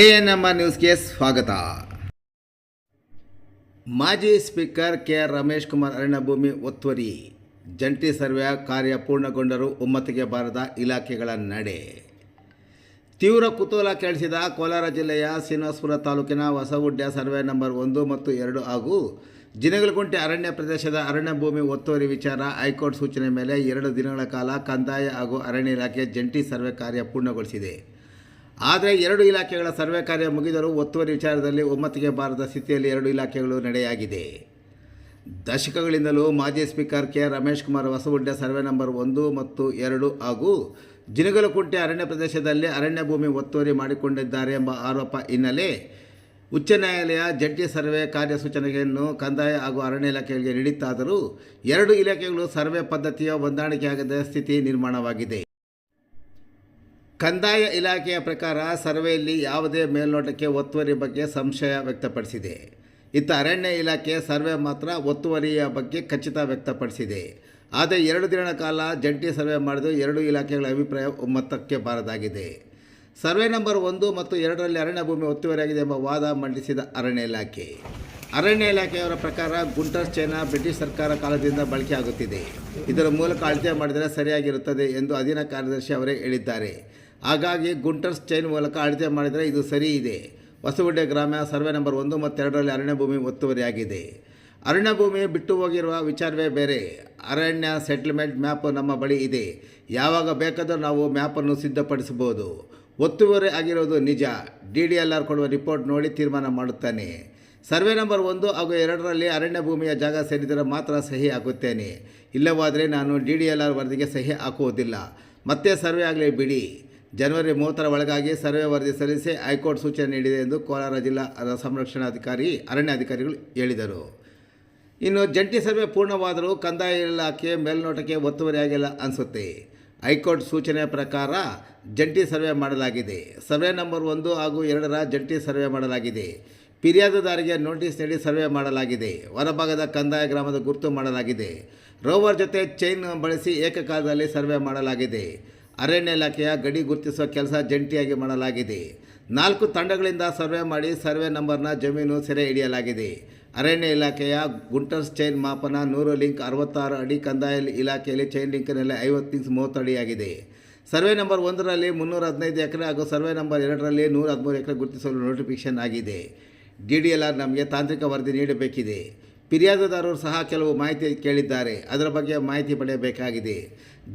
A N M R ನ್ಯೂಸ್ಗೆ ಸ್ವಾಗತ. ಮಾಜಿ speaker K R Ramesh Kumar ಅರಣ್ಯಭೂಮಿ ಒತ್ತುವರಿ. ಜಂಟಿ ಸರ್ವೆ ಕಾರ್ಯ ಪೂರ್ಣಗೊಂಡರೂ ಒಮ್ಮತಿಗೆ ಬಾರದ ಇಲಾಖೆಗಳ ನಡೆ. ತೀವ್ರ ಕುತೂಹಲ ಕೆಳಿಸಿದ ಕೋಲಾರ ಜಿಲ್ಲೆಯ ಶ್ರೀನಿವಾಸಪುರ ತಾಲೂಕಿನ ಹೊಸಗುಡ್ಡ ಸರ್ವೆ ನಂಬರ್ ಒಂದು ಮತ್ತು ಎರಡು ಹಾಗೂ ಜಿನಗಲಗುಂಟೆ ಅರಣ್ಯ ಪ್ರದೇಶದ ಅರಣ್ಯ ಭೂಮಿ ಒತ್ತುವರಿ ವಿಚಾರ ಹೈಕೋರ್ಟ್ ಸೂಚನೆ ಮೇಲೆ ಎರಡು ದಿನಗಳ ಕಾಲ ಕಂದಾಯ ಹಾಗೂ ಅರಣ್ಯ ಇಲಾಖೆ ಜಂಟಿ ಸರ್ವೆ ಕಾರ್ಯ ಪೂರ್ಣಗೊಳಿಸಿದೆ. ಆದರೆ ಎರಡು ಇಲಾಖೆಗಳ ಸರ್ವೆ ಕಾರ್ಯ ಮುಗಿದರೂ ಒತ್ತುವರಿ ವಿಚಾರದಲ್ಲಿ ಒಮ್ಮತಿಗೆ ಬಾರದ ಸ್ಥಿತಿಯಲ್ಲಿ ಎರಡು ಇಲಾಖೆಗಳು ನಡೆಯಾಗಿದೆ. ದಶಕಗಳಿಂದಲೂ ಮಾಜಿ speaker K Ramesh Kumar Hosagudda survey number ಒಂದು ಮತ್ತು ಎರಡು ಹಾಗೂ ಜಿನಗಲಕುಂಟೆ ಅರಣ್ಯ ಪ್ರದೇಶದಲ್ಲಿ ಅರಣ್ಯ ಭೂಮಿ ಒತ್ತುವರಿ ಮಾಡಿಕೊಂಡಿದ್ದಾರೆ ಎಂಬ ಆರೋಪ ಹಿನ್ನೆಲೆ ಉಚ್ಚ ನ್ಯಾಯಾಲಯ ಜಂಟಿ ಸರ್ವೆ ಕಾರ್ಯಸೂಚನೆಯನ್ನು ಕಂದಾಯ ಹಾಗೂ ಅರಣ್ಯ ಇಲಾಖೆಗಳಿಗೆ ನೀಡಿತ್ತಾದರೂ ಎರಡು ಇಲಾಖೆಗಳು ಸರ್ವೆ ಪದ್ಧತಿಯ ಹೊಂದಾಣಿಕೆಯಾಗದ ಸ್ಥಿತಿ ನಿರ್ಮಾಣವಾಗಿದೆ. ಕಂದಾಯ ಇಲಾಖೆಯ ಪ್ರಕಾರ ಸರ್ವೆಯಲ್ಲಿ ಯಾವುದೇ ಮೇಲ್ನೋಟಕ್ಕೆ ಒತ್ತುವರಿ ಬಗ್ಗೆ ಸಂಶಯ ವ್ಯಕ್ತಪಡಿಸಿದೆ. ಇತ್ತ ಅರಣ್ಯ ಇಲಾಖೆ ಸರ್ವೆ ಮಾತ್ರ ಒತ್ತುವರಿಯ ಬಗ್ಗೆ ಖಚಿತ ವ್ಯಕ್ತಪಡಿಸಿದೆ. ಆದರೆ ಎರಡು ದಿನಗಳ ಕಾಲ ಜಂಟಿ ಸರ್ವೆ ಮಾಡಿದ್ದು ಎರಡು ಇಲಾಖೆಗಳ ಅಭಿಪ್ರಾಯ ಒಮ್ಮತಕ್ಕೆ ಬಾರದಾಗಿದೆ. ಸರ್ವೆ ನಂಬರ್ ಒಂದು ಮತ್ತು ಎರಡರಲ್ಲಿ ಅರಣ್ಯ ಭೂಮಿ ಒತ್ತುವರಿಯಾಗಿದೆ ಎಂಬ ವಾದ ಮಂಡಿಸಿದ ಅರಣ್ಯ ಇಲಾಖೆ. ಅರಣ್ಯ ಇಲಾಖೆಯವರ ಪ್ರಕಾರ ಗುಂಟರ್ ಚೈನಾ ಬ್ರಿಟಿಷ್ ಸರ್ಕಾರ ಕಾಲದಿಂದ ಬಳಕೆಯಾಗುತ್ತಿದೆ. ಇದರ ಮೂಲಕ ಅಳತೆ ಮಾಡಿದರೆ ಸರಿಯಾಗಿರುತ್ತದೆ ಎಂದು ಅಧೀನ ಕಾರ್ಯದರ್ಶಿ ಅವರೇ ಹೇಳಿದ್ದಾರೆ. ಹಾಗಾಗಿ ಗುಂಟರ್ಸ್ ಚೈನ್ ಮೂಲಕ ಅಳತೆ ಮಾಡಿದರೆ ಇದು ಸರಿ ಇದೆ. ಹೊಸಗುಡ್ಡೆ ಗ್ರಾಮ ಸರ್ವೆ ನಂಬರ್ ಒಂದು ಮತ್ತು ಎರಡರಲ್ಲಿ ಅರಣ್ಯ ಭೂಮಿ ಒತ್ತುವರಿಯಾಗಿದೆ. ಅರಣ್ಯ ಭೂಮಿ ಬಿಟ್ಟು ಹೋಗಿರುವ ವಿಚಾರವೇ ಬೇರೆ. ಅರಣ್ಯ ಸೆಟ್ಲ್ಮೆಂಟ್ ಮ್ಯಾಪ್ ನಮ್ಮ ಬಳಿ ಇದೆ. ಯಾವಾಗ ಬೇಕಾದರೂ ನಾವು ಮ್ಯಾಪನ್ನು ಸಿದ್ಧಪಡಿಸಬಹುದು. ಒತ್ತುವರಿ ಆಗಿರೋದು ನಿಜ. ಡಿ ಡಿ ಎಲ್ ಆರ್ ಕೊಡುವ ರಿಪೋರ್ಟ್ ನೋಡಿ ತೀರ್ಮಾನ ಮಾಡುತ್ತಾನೆ. ಸರ್ವೆ ನಂಬರ್ ಒಂದು ಹಾಗೂ ಎರಡರಲ್ಲಿ ಅರಣ್ಯ ಭೂಮಿಯ ಜಾಗ ಸೇರಿದರೆ ಮಾತ್ರ ಸಹಿ ಹಾಕುತ್ತೇನೆ. ಇಲ್ಲವಾದರೆ ನಾನು ಡಿ ಡಿ ಎಲ್ ಆರ್ ವರದಿಗೆ ಸಹಿ ಹಾಕುವುದಿಲ್ಲ. ಮತ್ತೆ ಸರ್ವೆ ಆಗಲಿ ಬಿಡಿ. ಜನವರಿ ಮೂವತ್ತರ ಒಳಗಾಗಿ ಸರ್ವೆ ವರದಿ ಸಲ್ಲಿಸಿ ಹೈಕೋರ್ಟ್ ಸೂಚನೆ ನೀಡಿದೆ ಎಂದು ಕೋಲಾರ ಜಿಲ್ಲಾ ಸಂರಕ್ಷಣಾಧಿಕಾರಿ, ಅರಣ್ಯಾಧಿಕಾರಿಗಳು ಹೇಳಿದರು. ಇನ್ನು ಜಂಟಿ ಸರ್ವೆ ಪೂರ್ಣವಾದರೂ ಕಂದಾಯ ಇಲಾಖೆ ಮೇಲ್ನೋಟಕ್ಕೆ ಒತ್ತುವರಿಯಾಗಿಲ್ಲ ಅನಿಸುತ್ತೆ. ಹೈಕೋರ್ಟ್ ಸೂಚನೆ ಪ್ರಕಾರ ಜಂಟಿ ಸರ್ವೆ ಮಾಡಲಾಗಿದೆ. ಸರ್ವೆ ನಂಬರ್ ಒಂದು ಹಾಗೂ ಎರಡರ ಜಂಟಿ ಸರ್ವೆ ಮಾಡಲಾಗಿದೆ. ಫಿರ್ಯಾದುದಾರಿಗೆ ನೋಟಿಸ್ ನೀಡಿ ಸರ್ವೆ ಮಾಡಲಾಗಿದೆ. ಹೊರಭಾಗದ ಕಂದಾಯ ಗ್ರಾಮದ ಗುರುತು ಮಾಡಲಾಗಿದೆ. ರೋವರ್ ಜೊತೆ ಚೈನ್ ಬಳಸಿ ಏಕಕಾಲದಲ್ಲಿ ಸರ್ವೆ ಮಾಡಲಾಗಿದೆ. ಅರಣ್ಯ ಇಲಾಖೆಯ ಗಡಿ ಗುರುತಿಸುವ ಕೆಲಸ ಜಂಟಿಯಾಗಿ ಮಾಡಲಾಗಿದೆ. ನಾಲ್ಕು ತಂಡಗಳಿಂದ ಸರ್ವೆ ಮಾಡಿ ಸರ್ವೆ ನಂಬರ್ನ ಜಮೀನು ಸೆರೆ ಹಿಡಿಯಲಾಗಿದೆ. ಅರಣ್ಯ ಇಲಾಖೆಯ ಗುಂಟರ್ಸ್ ಚೈನ್ ಮಾಪನ ನೂರು ಲಿಂಕ್ ಅರವತ್ತಾರು ಅಡಿ ಕಂದಾಯ ಇಲಾಖೆಯಲ್ಲಿ ಚೈನ್ ಲಿಂಕ್ನಲ್ಲಿ ಐವತ್ತು ಲಿಂಕ್ಸ್ ಮೂವತ್ತು ಅಡಿಯಾಗಿದೆ. ಸರ್ವೆ ನಂಬರ್ ಒಂದರಲ್ಲಿ ಮುನ್ನೂರ ಹದಿನೈದು ಎಕರೆ ಹಾಗೂ ಸರ್ವೆ ನಂಬರ್ ಎರಡರಲ್ಲಿ ನೂರ ಹದಿಮೂರು ಎಕರೆ ಗುರುತಿಸಲು ನೋಟಿಫಿಕೇಷನ್ ಆಗಿದೆ. ಡಿ ಡಿ ಎಲ್ ಆರ್ ನಮಗೆ ತಾಂತ್ರಿಕ ವರದಿ ನೀಡಬೇಕಿದೆ. ಫಿರ್ಯಾದುದಾರರು ಸಹ ಕೆಲವು ಮಾಹಿತಿ ಕೇಳಿದ್ದಾರೆ. ಅದರ ಬಗ್ಗೆ ಮಾಹಿತಿ ಪಡೆಯಬೇಕಾಗಿದೆ.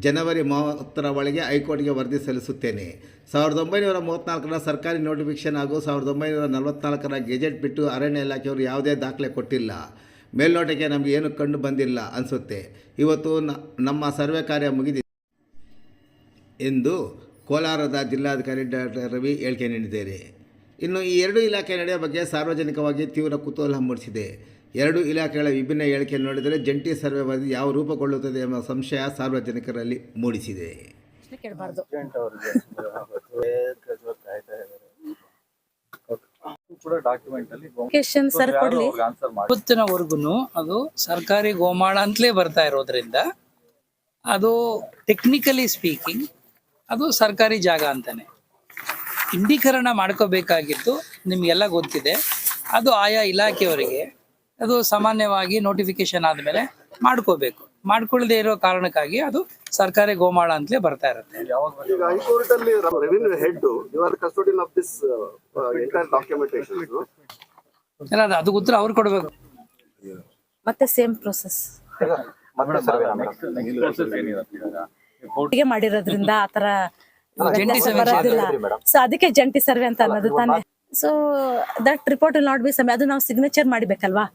ಜನವರಿ ಮೂವತ್ತರ ಒಳಗೆ ಹೈಕೋರ್ಟ್ಗೆ ವರದಿ ಸಲ್ಲಿಸುತ್ತೇನೆ. ಸಾವಿರದ ಒಂಬೈನೂರ ಮೂವತ್ತ್ನಾಲ್ಕರ ಸರ್ಕಾರಿ ನೋಟಿಫಿಕೇಷನ್ ಹಾಗೂ ಸಾವಿರದ ಒಂಬೈನೂರ ನಲವತ್ತ್ನಾಲ್ಕರ ಗೆಜೆಟ್ ಬಿಟ್ಟು ಅರಣ್ಯ ಇಲಾಖೆಯವರು ಯಾವುದೇ ದಾಖಲೆ ಕೊಟ್ಟಿಲ್ಲ. ಮೇಲ್ನೋಟಕ್ಕೆ ನಮಗೆ ಏನು ಕಂಡು ಬಂದಿಲ್ಲ ಅನಿಸುತ್ತೆ. ಇವತ್ತು ನಮ್ಮ ಸರ್ವೆ ಕಾರ್ಯ ಮುಗಿದಿದೆ ಎಂದು ಕೋಲಾರದ ಜಿಲ್ಲಾಧಿಕಾರಿ ಡಾಕ್ಟರ್ ರವಿ ಹೇಳಿಕೆ ನೀಡಿದ್ದಾರೆ. ಇನ್ನು ಈ ಎರಡು ಇಲಾಖೆ ನಡೆಯ ಬಗ್ಗೆ ಸಾರ್ವಜನಿಕವಾಗಿ ತೀವ್ರ ಕುತೂಹಲ ಮೂಡಿಸಿದೆ. ಎರಡು ಇಲಾಖೆಗಳ ವಿಭಿನ್ನ ಹೇಳಿಕೆ ನೋಡಿದರೆ ಜಂಟಿ ಸರ್ವೆ ವರದಿ ಯಾವ ರೂಪಗೊಳ್ಳುತ್ತದೆ ಎಂಬ ಸಂಶಯ ಸಾರ್ವಜನಿಕರಲ್ಲಿ ಮೂಡಿಸಿದೆ. ಇವತ್ತಿನವರೆಗೂ ಅದು ಸರ್ಕಾರಿ ಗೋಮಾಳ ಅಂತಲೇ ಬರ್ತಾ ಇರೋದ್ರಿಂದ ಅದು ಟೆಕ್ನಿಕಲಿ ಸ್ಪೀಕಿಂಗ್ ಅದು ಸರ್ಕಾರಿ ಜಾಗ ಅಂತಾನೆ. ಇಂಡೀಕರಣ ಮಾಡ್ಕೋಬೇಕಾಗಿತ್ತು ನಿಮಗೆಲ್ಲ ಗೊತ್ತಿದೆ. ಅದು ಆಯಾ ಇಲಾಖೆಯವರಿಗೆ ಅದು ಸಾಮಾನ್ಯವಾಗಿ ನೋಟಿಫಿಕೇಶನ್ ಆದಮೇಲೆ ಮಾಡ್ಕೋಬೇಕು. ಮಾಡ್ಕೊಳ್ಳದೆ ಇರೋ ಕಾರಣಕ್ಕಾಗಿ ಅದು ಸರ್ಕಾರಿ ಗೋಮಾಳ ಅಂತಲೇ ಬರ್ತಾ ಇರುತ್ತೆ. ಈಗ ಹೈಕೋರ್ಟ್ ಅಲ್ಲಿ revenue head you are custodian of this entire documentation ಎಲ್ಲ ಅದು- ಅದಕ್ಕೆ ಉತ್ತರ ಅವ್ರು ಕೊಡಬೇಕು. ಮತ್ತೆ ಸೇಮ್ ಪ್ರೊಸೆಸ್ ಒಟ್ಟಿಗೆ ಮಾಡಿರೋದ್ರಿಂದ ಆತರ ಜಂಟಿ ಸರ್ವೆ ಬರೋದಿಲ್ಲ. ಸೊ ಅದಕ್ಕೆ ಜಂಟಿ ಸರ್ವೆ ಅಂತ ಅನ್ನೋದು ತಾನೆ. So that report will not be ಸಮಯ ಅದು ನಾವು ಸಿಗ್ನೇಚರ್ ಮಾಡಿಬೇಕಲ್ವಾ?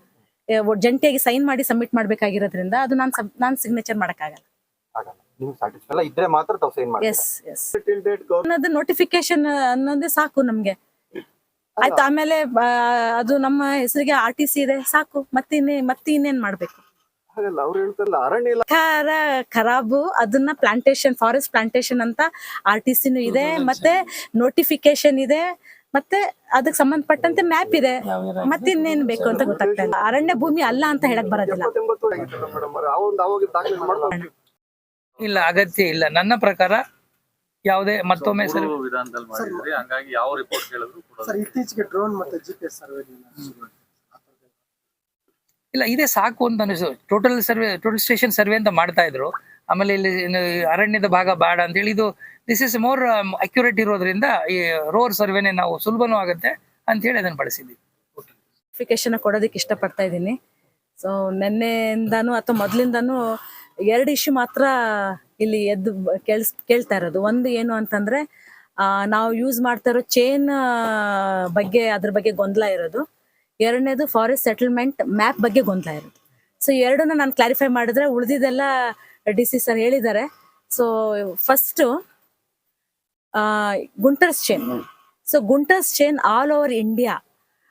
ಜಂಟಿಯಾಗಿ ಸೈನ್ ಮಾಡಿ ಸಬ್ಮಿಟ್ ಮಾಡ್ಬೇಕಾಗಿರೋದ್ರಿಂದ ಅದು ನಾನು ನಾನು ಸಿಗ್ನೇಚರ್ ಮಾಡಕ್ಕಾಗಲ್ಲ. ನಿಮ್ಗೆ ಸ್ಯಾಟಿಸ್ಫೈ ಇದ್ರೆ ಮಾತ್ರ ತಾವು ಸೈನ್ ಮಾಡಿ ಎಸ್ ಎಸ್ ಅನ್ನೋದು ನೋಟಿಫಿಕೇಶನ್ ಅನ್ನೋದೇ ಸಾಕು ನಮ್ಗೆ. ಆಯ್ತು ಆಮೇಲೆ ಅದು ನಮ್ಮ ಹೆಸರಿಗೆ ಆರ್ ಟಿ ಸಿ ಇದೆ ಸಾಕು. ಮತ್ತಿನ್ನೇ ಮತ್ತೆ ಇನ್ನೇನ್ ಮಾಡ್ಬೇಕು? ಖರಾಬು ಅದನ್ನ ಪ್ಲಾಂಟೇಶನ್ ಫಾರೆಸ್ಟ್ ಪ್ಲಾಂಟೇಶನ್ ಅಂತ ಆರ್ ಟಿ ಸಿನು ಇದೆ ಮತ್ತೆ ನೋಟಿಫಿಕೇಶನ್ ಇದೆ. ಮತ್ತೆ ಅದಕ್ಕೆ ಸಂಬಂಧಪಟ್ಟಂತೆ ಮ್ಯಾಪ್ ಇದೆ. ಮತ್ತೆ ಇನ್ನೇನ್ ಬೇಕು ಅಂತ ಗೊತ್ತಾಗ್ತಾ ಇಲ್ಲ. ಅರಣ್ಯ ಭೂಮಿ ಅಲ್ಲ ಅಂತ ಹೇಳಕ್ ಬರೋದಿಲ್ಲ. ಇಲ್ಲ ಅಗತ್ಯ ಇಲ್ಲ. ನನ್ನ ಪ್ರಕಾರ ಯಾವುದೇ ಮತ್ತೊಮ್ಮೆ ಸರ್. ಹಂಗಾಗಿ ಯಾವ ರಿಪೋರ್ಟ್ ಕೇಳಿದ್ರು ಸರ್ ಇತ್ತೀಚೆಗೆ ಡ್ರೋನ್ ಮತ್ತೆ ಜಿಪಿಎಸ್ ಸರ್ವೆ ಇಲ್ಲ, ಇದೇ ಸಾಕು ಅಂತ ಅನಿಸ್ತು. Total survey total station survey ಅಂತ ಮಾಡ್ತಾ ಇದ್ರು. ಆಮೇಲೆ ಇಲ್ಲಿ ಅರಣ್ಯದ ಭಾಗ ಬೇಡ ಅಂತ ಹೇಳಿ ಇದು ದಿಸ್ ಇಸ್ ಮೋರ್ ಅಕ್ಯುರೇಟ್ ಇರೋದ್ರಿಂದ ಈ ರೋರ್ ಸರ್ವೆನೆ ನಾವು ಸುಲಭನೂ ಆಗುತ್ತೆ ಅಂತ ಹೇಳಿ ಅದನ್ನ ಬಳಸಿದ್ವಿ. ನೋಟಿಫಿಕೇಶನ್ ಕೊಡೋದಕ್ಕೆ ಇಷ್ಟಪಡ್ತಾ ಇದ್ದೀನಿ. ಸೊ ನಿನ್ನೆಯಿಂದಾನು ಅಥವಾ ಮೊದಲಿಂದಾನು ಎರಡು ಇಶ್ಯೂ ಮಾತ್ರ ಇಲ್ಲಿ ಎದ್ದು ಕೇಳಿಸ್, ಕೇಳ್ತಾ ಇರೋದು. ಒಂದು ಏನು ಅಂತಂದ್ರೆ ನಾವು ಯೂಸ್ ಮಾಡ್ತಾ ಇರೋ ಚೈನ್ ಬಗ್ಗೆ, ಅದ್ರ ಬಗ್ಗೆ ಗೊಂದಲ ಇರೋದು. ಎರಡನೇದು ಫಾರೆಸ್ಟ್ ಸೆಟಲ್ಮೆಂಟ್ ಮ್ಯಾಪ್ ಬಗ್ಗೆ ಗೊಂದಲ ಇರೋದು ಸೊ ಎರಡನ್ನ ನಾನು ಕ್ಲಾರಿಫೈ ಮಾಡಿದ್ರೆ ಉಳಿದಿದ್ದೆಲ್ಲ ಡಿ ಸಿ ಸರ್ ಹೇಳಿದ್ದಾರೆ. So first Gunter's chain so Gunter's chain all over India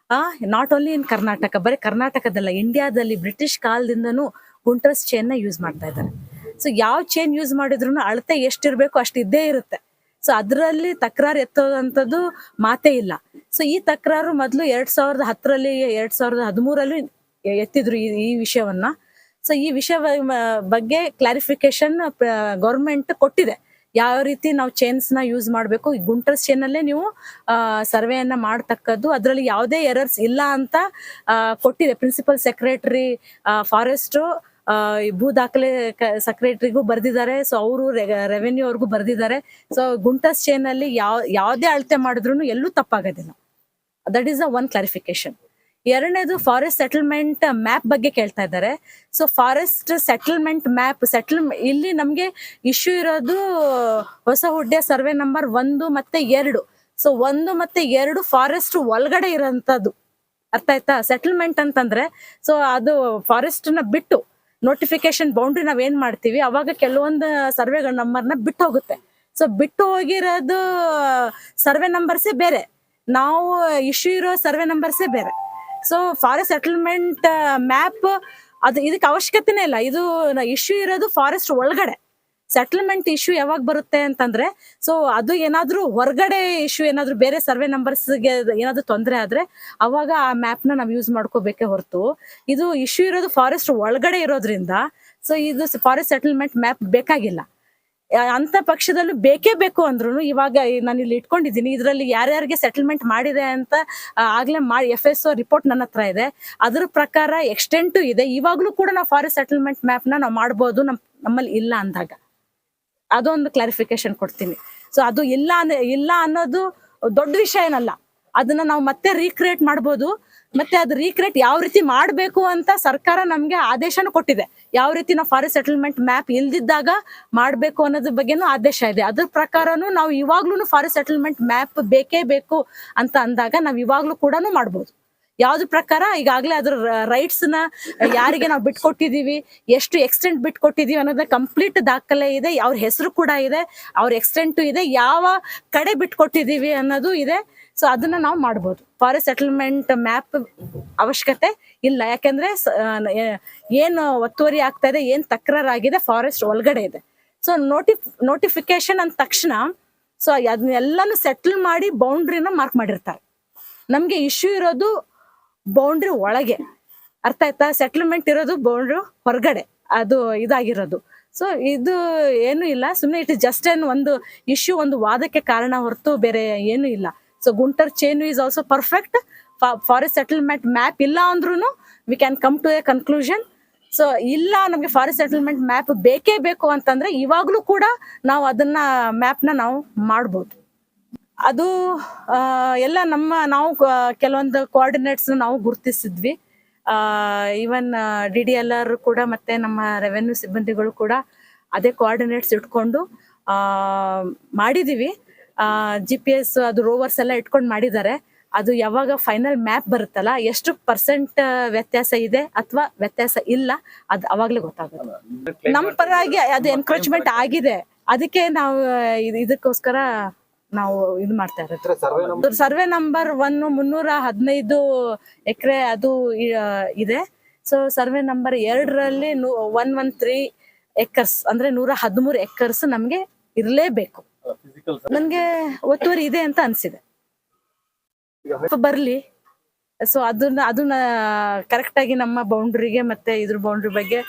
ಆ ನಾಟ್ ಓನ್ಲಿ ಇನ್ ಕರ್ನಾಟಕ ಬರೀ ಕರ್ನಾಟಕದಲ್ಲ ಇಂಡಿಯಾದಲ್ಲಿ ಬ್ರಿಟಿಷ್ ಕಾಲದಿಂದನೂ ಗುಂಟರ್ಸ್ ಚೈನ್ನ ಯೂಸ್ ಮಾಡ್ತಾ ಇದ್ದಾರೆ. ಸೊ ಯಾವ ಚೈನ್ ಯೂಸ್ ಮಾಡಿದ್ರು ಅಳತೆ ಎಷ್ಟಿರ್ಬೇಕು ಅಷ್ಟು ಇದ್ದೇ ಇರುತ್ತೆ. ಸೊ ಅದರಲ್ಲಿ ತಕರಾರು ಎತ್ತೋದಂಥದ್ದು ಮಾತೇ ಇಲ್ಲ. ಸೊ ಈ ತಕರಾರು ಮೊದಲು ಎರಡ್ ಸಾವಿರದ ಹತ್ತರಲ್ಲಿ, ಎರಡ್ ಸಾವಿರದ ಹದಿಮೂರಲ್ಲಿ ಎತ್ತಿದ್ರು ಈ ಈ ವಿಷಯವನ್ನ. ಸೊ ಈ ವಿಷಯ ಬಗ್ಗೆ ಕ್ಲಾರಿಫಿಕೇಶನ್ ಗೌರ್ಮೆಂಟ್ ಕೊಟ್ಟಿದೆ. ಯಾವ ರೀತಿ ನಾವು ಚೇನ್ಸ್ನ ಯೂಸ್ ಮಾಡಬೇಕು? ಈ ಗುಂಟರ್ಸ್ ಚೇನ್ ಅಲ್ಲೇ ನೀವು ಸರ್ವೆಯನ್ನ ಮಾಡ್ತಕ್ಕದ್ದು. ಅದರಲ್ಲಿ ಯಾವುದೇ ಎರರ್ಸ್ ಇಲ್ಲ ಅಂತ ಕೊಟ್ಟಿದೆ. ಪ್ರಿನ್ಸಿಪಲ್ ಸೆಕ್ರೆಟರಿ ಫಾರೆಸ್ಟ್ ಭೂ ದಾಖಲೆ ಸೆಕ್ರೆಟರಿಗೂ ಬರ್ದಿದ್ದಾರೆ. ಸೊ ಅವರು ರೆವೆನ್ಯೂ ಅವ್ರಿಗೂ ಬರ್ದಿದ್ದಾರೆ. ಸೊ ಗುಂಟಸ್ ಚೇನ್ ಅಲ್ಲಿ ಯಾವ, ಯಾವುದೇ ಅಳತೆ ಮಾಡಿದ್ರು ಎಲ್ಲೂ ತಪ್ಪಾಗೋದಿಲ್ಲ. That is a one clarification ಎರಡನೇದು ಫಾರೆಸ್ಟ್ ಸೆಟಲ್ಮೆಂಟ್ ಮ್ಯಾಪ್ ಬಗ್ಗೆ ಕೇಳ್ತಾ ಇದ್ದಾರೆ. So forest settlement map settle ಇಲ್ಲಿ ನಮಗೆ ಇಶ್ಯೂ ಇರೋದು, ಹೊಸ ಹುಡ್ಡೆ ಸರ್ವೆ ನಂಬರ್ ಒಂದು ಮತ್ತೆ ಎರಡು. ಸೊ ಒಂದು ಮತ್ತೆ ಎರಡು ಫಾರೆಸ್ಟ್ ಒಳಗಡೆ ಇರೋಂಥದ್ದು. ಅರ್ಥ ಆಯ್ತಾ? ಸೆಟಲ್ಮೆಂಟ್ ಅಂತಂದ್ರೆ ಸೊ ಅದು ಫಾರೆಸ್ಟ್ನ ಬಿಟ್ಟು ನೋಟಿಫಿಕೇಶನ್ ಬೌಂಡ್ರಿ ನಾವ್ ಏನ್ ಮಾಡ್ತೀವಿ? ಅವಾಗ ಕೆಲವೊಂದು ಸರ್ವೆ ನಂಬರ್ನ ಬಿಟ್ಟು ಹೋಗುತ್ತೆ. ಸೊ ಬಿಟ್ಟು ಹೋಗಿರೋದು ಸರ್ವೆ ನಂಬರ್ಸೇ ಬೇರೆ. ನಾವು ಇಶ್ಯೂ ಇರೋ ಸರ್ವೆ ನಂಬರ್ಸೇ ಬೇರೆ. ಸೊ ಫಾರೆಸ್ಟ್ ಸೆಟಲ್ಮೆಂಟ್ ಮ್ಯಾಪ್ ಅದು ಇದಕ್ಕೆ ಅವಶ್ಯಕತೆನೇ ಇಲ್ಲ. ಇದು ಇಶ್ಯೂ ಇರೋದು ಫಾರೆಸ್ಟ್ ಒಳಗಡೆ. ಸೆಟಲ್ಮೆಂಟ್ ಇಶ್ಯೂ ಯಾವಾಗ ಬರುತ್ತೆ ಅಂತಂದ್ರೆ ಸೊ ಅದು ಏನಾದ್ರೂ ಹೊರಗಡೆ ಇಶ್ಯೂ ಏನಾದ್ರೂ ಬೇರೆ ಸರ್ವೆ ನಂಬರ್ಸ್ಗೆ ಏನಾದ್ರೂ ತೊಂದರೆ ಆದ್ರೆ, ಅವಾಗ ಆ ಮ್ಯಾಪ್ನ ನಾವು ಯೂಸ್ ಮಾಡ್ಕೋಬೇಕೇ ಹೊರತು. ಇದು ಇಶ್ಯೂ ಇರೋದು ಫಾರೆಸ್ಟ್ ಒಳಗಡೆ ಇರೋದ್ರಿಂದ ಸೊ ಇದು ಫಾರೆಸ್ಟ್ ಸೆಟಲ್ಮೆಂಟ್ ಮ್ಯಾಪ್ ಬೇಕಾಗಿಲ್ಲ. ಅಂತ ಪಕ್ಷದಲ್ಲೂ ಬೇಕೇ ಬೇಕು ಅಂದ್ರೂ ಇವಾಗ ನಾನು ಇಲ್ಲಿ ಇಟ್ಕೊಂಡಿದ್ದೀನಿ, ಇದರಲ್ಲಿ ಯಾರ್ಯಾರಿಗೆ ಸೆಟಲ್ಮೆಂಟ್ ಮಾಡಿದೆ ಅಂತ ಆಗ್ಲೇ ಮಾಡಿ ಎಫ್ ಎಸ್ ರಿಪೋರ್ಟ್ ನನ್ನ ಹತ್ರ ಇದೆ. ಅದ್ರ ಪ್ರಕಾರ ಎಕ್ಸ್ಟೆಂಟು ಇದೆ. ಇವಾಗ್ಲೂ ಕೂಡ ನಾವು ಫಾರೆಸ್ಟ್ ಸೆಟಲ್ಮೆಂಟ್ ಮ್ಯಾಪ್ನ ನಾವು ಮಾಡ್ಬೋದು, ನಮ್, ನಮ್ಮಲ್ಲಿ ಇಲ್ಲ ಅಂದಾಗ. ಅದೊಂದು ಕ್ಲಾರಿಫಿಕೇಶನ್ ಕೊಡ್ತೀನಿ. ಸೊ ಅದು ಇಲ್ಲ ಇಲ್ಲ ಅನ್ನೋದು ದೊಡ್ಡ ವಿಷಯ ಏನಲ್ಲ. ಅದನ್ನ ನಾವು ಮತ್ತೆ ರೀಕ್ರಿಯೇಟ್ ಮಾಡ್ಬೋದು. ಮತ್ತೆ ಅದು ರೀಕ್ರಿಯೇಟ್ ಯಾವ ರೀತಿ ಮಾಡಬೇಕು ಅಂತ ಸರ್ಕಾರ ನಮಗೆ ಆದೇಶನೂ ಕೊಟ್ಟಿದೆ. ಯಾವ ರೀತಿ ನಾವು ಫಾರೆಸ್ಟ್ ಸೆಟಲ್ಮೆಂಟ್ ಮ್ಯಾಪ್ ಇಲ್ದಿದ್ದಾಗ ಮಾಡಬೇಕು ಅನ್ನೋದ್ರ ಬಗ್ಗೆನೂ ಆದೇಶ ಇದೆ. ಅದ್ರ ಪ್ರಕಾರನು ನಾವು ಇವಾಗ್ಲೂ ಫಾರೆಸ್ಟ್ ಸೆಟಲ್ಮೆಂಟ್ ಮ್ಯಾಪ್ ಬೇಕೇ ಬೇಕು ಅಂತ ಅಂದಾಗ ನಾವು ಇವಾಗ್ಲೂ ಕೂಡ ಮಾಡ್ಬೋದು. ಯಾವ್ದ್ರ ಪ್ರಕಾರ ಈಗಾಗಲೇ ಅದ್ರ ರೈಟ್ಸ್ನ ಯಾರಿಗೆ ನಾವು ಬಿಟ್ಕೊಟ್ಟಿದೀವಿ, ಎಷ್ಟು ಎಕ್ಸ್ಟೆಂಟ್ ಬಿಟ್ಕೊಟ್ಟಿದೀವಿ ಅನ್ನೋದ್ರ ಕಂಪ್ಲೀಟ್ ದಾಖಲೆ ಇದೆ, ಅವ್ರ ಹೆಸರು ಕೂಡ ಇದೆ, ಅವ್ರ ಎಕ್ಸ್ಟೆಂಟ್ ಇದೆ, ಯಾವ ಕಡೆ ಬಿಟ್ಕೊಟ್ಟಿದೀವಿ ಅನ್ನೋದು ಇದೆ. ಸೊ ಅದನ್ನ ನಾವು ಮಾಡ್ಬೋದು. ಫಾರೆಸ್ಟ್ ಸೆಟಲ್ಮೆಂಟ್ ಮ್ಯಾಪ್ ಅವಶ್ಯಕತೆ ಇಲ್ಲ. ಯಾಕಂದ್ರೆ ಏನು ಒತ್ತುವರಿ ಆಗ್ತಾ ಇದೆ, ಏನ್ ತಕರಾರಾಗಿದೆ ಫಾರೆಸ್ಟ್ ಒಳಗಡೆ ಇದೆ. ಸೊ ನೋಟಿ ನೋಟಿಫಿಕೇಶನ್ ಅಂದ ತಕ್ಷಣ ಸೊ ಅದನ್ನೆಲ್ಲಾನು ಸೆಟಲ್ ಮಾಡಿ ಬೌಂಡ್ರಿನ ಮಾರ್ಕ್ ಮಾಡಿರ್ತಾರೆ. ನಮ್ಗೆ ಇಶ್ಯೂ ಇರೋದು ಬೌಂಡ್ರಿ ಒಳಗೆ. ಅರ್ಥ ಆಯ್ತಾ? ಸೆಟಲ್ಮೆಂಟ್ ಇರೋದು ಬೌಂಡ್ರಿ ಹೊರಗಡೆ. ಅದು ಇದಾಗಿರೋದು. ಸೊ ಇದು ಏನು ಇಲ್ಲ. ಸುಮ್ಮನೆ ಇಟ್ ಇಸ್ ಜಸ್ಟ್ ಏನ್ ಒಂದು ಇಶ್ಯೂ ಒಂದು ವಾದಕ್ಕೆ ಕಾರಣ ಹೊರತು ಬೇರೆ ಏನು ಇಲ್ಲ. So Gunter chain is also perfect forest settlement map ಇಲ್ಲ ಅಂದ್ರೂ we can come to a conclusion so ಇಲ್ಲ ನಮಗೆ ಫಾರೆಸ್ಟ್ ಸೆಟಲ್ಮೆಂಟ್ ಮ್ಯಾಪ್ ಬೇಕೇ ಬೇಕು ಅಂತಂದ್ರೆ ಇವಾಗಲೂ ಕೂಡ ನಾವು ಅದನ್ನ ಮ್ಯಾಪ್ನ ನಾವು ಮಾಡ್ಬೋದು. ಅದು ಎಲ್ಲ ನಮ್ಮ ನಾವು ಕೆಲವೊಂದು ಕೋಆರ್ಡಿನೇಟ್ಸ್ ನಾವು ಗುರುತಿಸಿದ್ವಿ. Even D D L R ಕೂಡ ಮತ್ತೆ ನಮ್ಮ ರೆವೆನ್ಯೂ ಸಿಬ್ಬಂದಿಗಳು ಕೂಡ ಅದೇ ಕೋಆರ್ಡಿನೇಟ್ಸ್ ಇಟ್ಕೊಂಡು ಆ, ಮಾಡಿದೀವಿ. ಜಿ ಪಿ ಎಸ್ ಅದು ರೋವರ್ಸ್ ಎಲ್ಲ ಇಟ್ಕೊಂಡು ಮಾಡಿದ್ದಾರೆ. ಅದು ಯಾವಾಗ ಫೈನಲ್ ಮ್ಯಾಪ್ ಬರುತ್ತಲ್ಲ ಎಷ್ಟು ಪರ್ಸೆಂಟ್ ವ್ಯತ್ಯಾಸ ಇದೆ ಅಥವಾ ವ್ಯತ್ಯಾಸ ಇಲ್ಲ ಅದು ಅವಾಗಲೇ ಗೊತ್ತಾಗುತ್ತೆ. ನಮ್ಮ ಪರವಾಗಿ ಅದು ಎನ್ಕ್ರೋಚ್ಮೆಂಟ್ ಆಗಿದೆ. ಅದಕ್ಕೆ ನಾವು ಇದಕ್ಕೋಸ್ಕರ ನಾವು ಇದು ಮಾಡ್ತಾ ಇರೋದು. ಸರ್ವೆ ನಂಬರ್ ಒನ್ ಮುನ್ನೂರ ಹದಿನೈದು ಎಕರೆ ಅದು ಇದೆ. ಸೊ ಸರ್ವೆ ನಂಬರ್ ಎರಡರಲ್ಲಿ ಒನ್ ಒನ್ ತ್ರೀ ಎಕರ್ಸ್ ಅಂದ್ರೆ ನೂರ ಹದಿಮೂರು ಎಕರ್ಸ್ ನಮ್ಗೆ ಇರಲೇಬೇಕು. ನನ್ಗೆ ಒತ್ತುವರಿ ಇದೆ ಅಂತ ಅನ್ಸಿದೆ. ಬರ್ಲಿ. ಸೊ ಅದನ್ನ ಅದನ್ನ ಕರೆಕ್ಟ್ ಆಗಿ ನಮ್ಮ ಬೌಂಡ್ರಿಗೆ ಮತ್ತೆ ಇದ್ರ ಬೌಂಡ್ರಿ ಬಗ್ಗೆ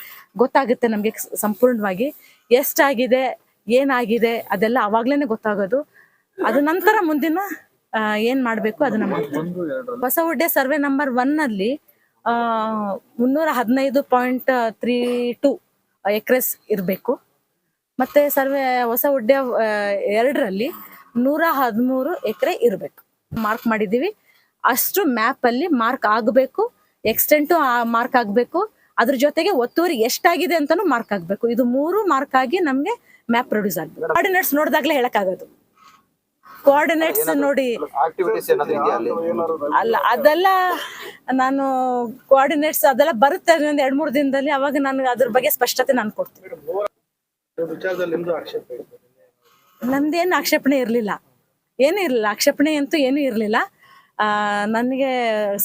ಗೊತ್ತಾಗುತ್ತೆ ನಮ್ಗೆ ಸಂಪೂರ್ಣವಾಗಿ. ಎಷ್ಟಾಗಿದೆ ಏನಾಗಿದೆ ಅದೆಲ್ಲ ಅವಾಗ್ಲೇನೆ ಗೊತ್ತಾಗೋದು. ಅದ ನಂತರ ಮುಂದಿನ ಏನ್ ಮಾಡ್ಬೇಕು ಅದನ್ನ ಮಾಡ್ತೀವಿ ಹೊಸಹುಡ್ಡೆ ಸರ್ವೆ ನಂಬರ್ ಒನ್ ಅಲ್ಲಿ ಆ ಮುನ್ನೂರ ಹದಿನೈದು ಪಾಯಿಂಟ್ ತ್ರೀ ಟೂ ಎಕ್ರೆಸ್ ಇರಬೇಕು. ಮತ್ತೆ ಸರ್ವೆ ಹೊಸ ಹುಡ್ಡೆ ಎರಡರಲ್ಲಿ ನೂರ ಹದಿಮೂರು ಎಕರೆ ಇರಬೇಕು. ಮಾರ್ಕ್ ಮಾಡಿದ್ದೀವಿ. ಅಷ್ಟು ಮ್ಯಾಪ್ ಅಲ್ಲಿ ಮಾರ್ಕ್ ಆಗಬೇಕು ಎಕ್ಸ್ಟೆಂಟು ಮಾರ್ಕ್ ಆಗಬೇಕು. ಅದ್ರ ಜೊತೆಗೆ ಒತ್ತುವರಿ ಎಷ್ಟಾಗಿದೆ ಅಂತಾನು ಮಾರ್ಕ್ ಆಗಬೇಕು. ಇದು ಮೂರು ಮಾರ್ಕ್ ಆಗಿ ನಮಗೆ ಮ್ಯಾಪ್ ಪ್ರೊಡ್ಯೂಸ್ ಆಗ್ಬೇಕು. ಕೋಆರ್ಡಿನೇಟ್ಸ್ ನೋಡಿದಾಗಲೇ ಹೇಳಕ್ಕಾಗೋದು. ಕೋಆರ್ಡಿನೇಟ್ಸ್ ನೋಡಿ. ಆಕ್ಟಿವಿಟೀಸ್ ಏನಾದ್ರು ಇದೆಯಾ ಅಲ್ಲಿ? ಅಲ್ಲ ಅದೆಲ್ಲ ನಾನು ಕೋಆರ್ಡಿನೇಟ್ಸ್ ಅದೆಲ್ಲ ಬರುತ್ತೆ ಒಂದು ಎರಡ್ ಮೂರು ದಿನದಲ್ಲಿ ಅವಾಗ ನಾನು ಅದ್ರ ಬಗ್ಗೆ ಸ್ಪಷ್ಟತೆ ನಾನು ಕೊಡ್ತೀನಿ. ನಮ್ದೇನು ಆಕ್ಷೇಪಣೆ ಇರಲಿಲ್ಲ. ಏನು ಇರಲಿಲ್ಲ. ಆಕ್ಷೇಪಣೆ ಅಂತೂ ಏನು ಇರಲಿಲ್ಲ. ನನಗೆ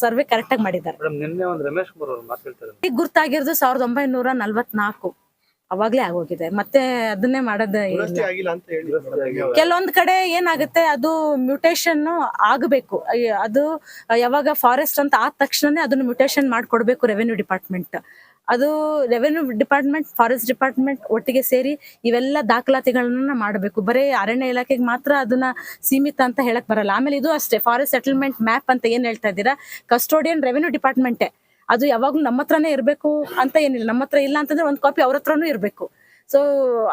ಸರ್ವೆ ಕರೆಕ್ಟಾಗಿ ಮಾಡಿದ್ದಾರೆ. ನಿನ್ನೆ ಒಂದು ರಮೇಶ್ ಗುರ್ತಾಗಿರೋದು ಸಾವಿರದ ಒಂಬೈನೂರ ನಲ್ವತ್ನಾಲ್ಕು. ಅವಾಗ್ಲೇ ಆಗೋಗಿದೆ. ಮತ್ತೆ ಅದನ್ನೇ ಮಾಡದ ಇಲ್ಲ. ಆಗಿಲ್ಲ ಅಂತ ಹೇಳಿ. ಕೆಲವೊಂದ್ ಕಡೆ ಏನಾಗುತ್ತೆ ಅದು ಮ್ಯೂಟೇಶನ್ ಆಗಬೇಕು. ಅದು ಯಾವಾಗ ಫಾರೆಸ್ಟ್ ಅಂತ ಆದ ತಕ್ಷಣನೇ ಅದನ್ನ ಮ್ಯೂಟೇಶನ್ ಮಾಡ್ಕೊಡ್ಬೇಕು ರೆವೆನ್ಯೂ ಡಿಪಾರ್ಟ್ಮೆಂಟ್ ಅದು ರೆವೆನ್ಯೂ ಡಿಪಾರ್ಟ್ಮೆಂಟ್ ಫಾರೆಸ್ಟ್ ಡಿಪಾರ್ಟ್ಮೆಂಟ್ ಒಟ್ಟಿಗೆ ಸೇರಿ ಇವೆಲ್ಲ ದಾಖಲಾತಿಗಳನ್ನ ಮಾಡಬೇಕು. ಬರೀ ಅರಣ್ಯ ಇಲಾಖೆಗೆ ಮಾತ್ರ ಅದನ್ನ ಸೀಮಿತ ಅಂತ ಹೇಳಕ್ ಬರಲ್ಲ. ಆಮೇಲೆ ಇದು ಅಷ್ಟೇ ಫಾರೆಸ್ಟ್ ಸೆಟಲ್ಮೆಂಟ್ ಮ್ಯಾಪ್ ಅಂತ ಏನ್ ಹೇಳ್ತಾ ಇದ್ದೀರಾ? ಕಸ್ಟೋಡಿಯನ್ ರೆವೆನ್ಯೂ ಡಿಪಾರ್ಟ್ಮೆಂಟೇ ಅದು ಯಾವಾಗ್ಲೂ ನಮ್ಮ ಹತ್ರನೇ ಇರಬೇಕು ಅಂತ ಏನಿಲ್ಲ. ನಮ್ಮ ಹತ್ರ ಇಲ್ಲ ಅಂತಂದ್ರೆ ಒಂದು ಕಾಪಿ ಅವ್ರ ಹತ್ರನೂ ಇರಬೇಕು. ಸೊ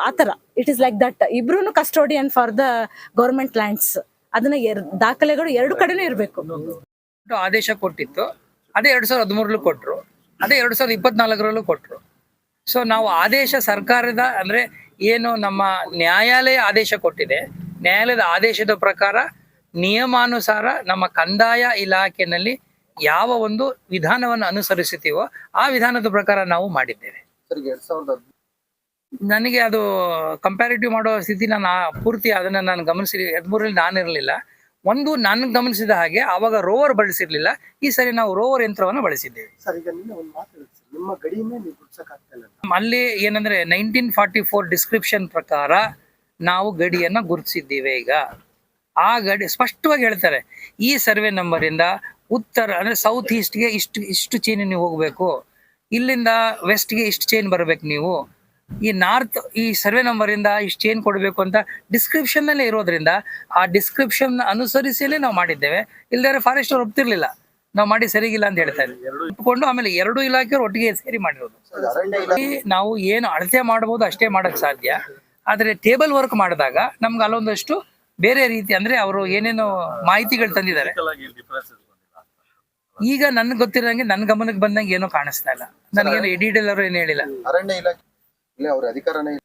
ಆತರ ಇಟ್ ಇಸ್ ಲೈಕ್ ದಟ್ ಇಬ್ರು custodian for the government lands ಅದನ್ನ ದಾಖಲೆಗಳು ಎರಡು ಕಡೆನೂ ಇರಬೇಕು. ಆದೇಶ ಕೊಟ್ಟಿತ್ತು. ಅದೇ ಎರಡ್ ಸಾವಿರದ ಹದಿಮೂರಲ್ಲೂ ಕೊಟ್ಟರು ಅದೇ ಎರಡ್ ಸಾವಿರದ ಇಪ್ಪತ್ನಾಲ್ಕರಲ್ಲೂ ಕೊಟ್ಟರು ಸೊ ನಾವು ಆದೇಶ ಸರ್ಕಾರದ, ಅಂದ್ರೆ ಏನು ನಮ್ಮ ನ್ಯಾಯಾಲಯ ಆದೇಶ ಕೊಟ್ಟಿದೆ. ನ್ಯಾಯಾಲಯದ ಆದೇಶದ ಪ್ರಕಾರ ನಿಯಮಾನುಸಾರ ನಮ್ಮ ಕಂದಾಯ ಇಲಾಖೆನಲ್ಲಿ ಯಾವ ಒಂದು ವಿಧಾನವನ್ನು ಅನುಸರಿಸುತ್ತೀವೋ ಆ ವಿಧಾನದ ಪ್ರಕಾರ ನಾವು ಮಾಡಿದ್ದೇವೆ. ನನಗೆ ಅದು ಕಂಪ್ಯಾರಿಟಿವ್ ಮಾಡೋ ಸ್ಥಿತಿ ನಾನು ಪೂರ್ತಿ ಅದನ್ನ ನಾನು ಗಮನಿಸಿ ಹದಿಮೂರಲ್ಲಿ ನಾನಿರಲಿಲ್ಲ ಒಂದು ನಾನು ಗಮನಿಸಿದ ಹಾಗೆ ಆವಾಗ ರೋವರ್ ಬಳಸಿರ್ಲಿಲ್ಲ ಈ ಸರಿ ನಾವು ರೋವರ್ ಯಂತ್ರವನ್ನು ಬಳಸಿದ್ದೇವೆ. ಅಲ್ಲಿ ಏನಂದ್ರೆ ನೈನ್ಟೀನ್ ಫಾರ್ಟಿ ಫೋರ್ ಡಿಸ್ಕ್ರಿಪ್ಷನ್ ಪ್ರಕಾರ ನಾವು ಗಡಿಯನ್ನ ಗುರುತಿಸಿದ್ದೇವೆ ಈಗ. ಆ ಗಡಿ ಸ್ಪಷ್ಟವಾಗಿ ಹೇಳ್ತಾರೆ ಈ ಸರ್ವೆ ನಂಬರ್ ಇಂದ ಉತ್ತರ ಅಂದ್ರೆ ಸೌತ್ ಈಸ್ಟ್ಗೆ ಇಷ್ಟು ಇಷ್ಟು ಚೈನ್ ನೀವು ಹೋಗ್ಬೇಕು. ಇಲ್ಲಿಂದ ವೆಸ್ಟ್ಗೆ ಇಷ್ಟು ಚೈನ್ ಬರಬೇಕು ನೀವು. ಈ ನಾರ್ತ್ ಈ ಸರ್ವೆ ನಂಬರ್ ಇಂದ ಇಷ್ಟು ಚೈನ್ ಕೊಡಬೇಕು ಅಂತ ಡಿಸ್ಕ್ರಿಪ್ಷನ್ ನಲ್ಲೇ ಇರೋದ್ರಿಂದ ಆ ಡಿಸ್ಕ್ರಿಪ್ಷನ್ ಅನುಸರಿಸಿಯೇ ನಾವು ಮಾಡಿದ್ದೇವೆ. ಇಲ್ದಾರೆ ಫಾರೆಸ್ಟ್ ಅವ್ರು ಒಪ್ತಿರ್ಲಿಲ್ಲ. ನಾವು ಮಾಡಿ ಸರಿಗಿಲ್ಲ ಅಂತ ಹೇಳ್ತಾ ಒಪ್ಪಿಕೊಂಡು ಆಮೇಲೆ ಎರಡು ಇಲಾಖೆಯವರು ಒಟ್ಟಿಗೆ ಸೇರಿ ಮಾಡಿರೋದು. ನಾವು ಏನು ಅಳತೆ ಮಾಡಬಹುದು ಅಷ್ಟೇ ಮಾಡಕ್ ಸಾಧ್ಯ. ಆದ್ರೆ ಟೇಬಲ್ ವರ್ಕ್ ಮಾಡಿದಾಗ ನಮ್ಗೆ ಅಲ್ಲೊಂದಷ್ಟು ಬೇರೆ ರೀತಿ ಅಂದ್ರೆ ಅವರು ಏನೇನೋ ಮಾಹಿತಿಗಳು ತಂದಿದ್ದಾರೆ. ಈಗ ನನ್ಗೆ ಗೊತ್ತಿರಂಗೆ ನನ್ ಗಮನಕ್ಕೆ ಬಂದಂಗೆ ಏನೋ ಕಾಣಿಸ್ತಾ ಇಲ್ಲ. ನನಗೇನು ಎಡಿಟಲ್ ಅವರು ಏನು ಹೇಳಿಲ್ಲ. ಅರಣ್ಯ ಇಲಾಖೆ ಅವ್ರ ಅಧಿಕಾರನೇ ಇಲ್ಲ.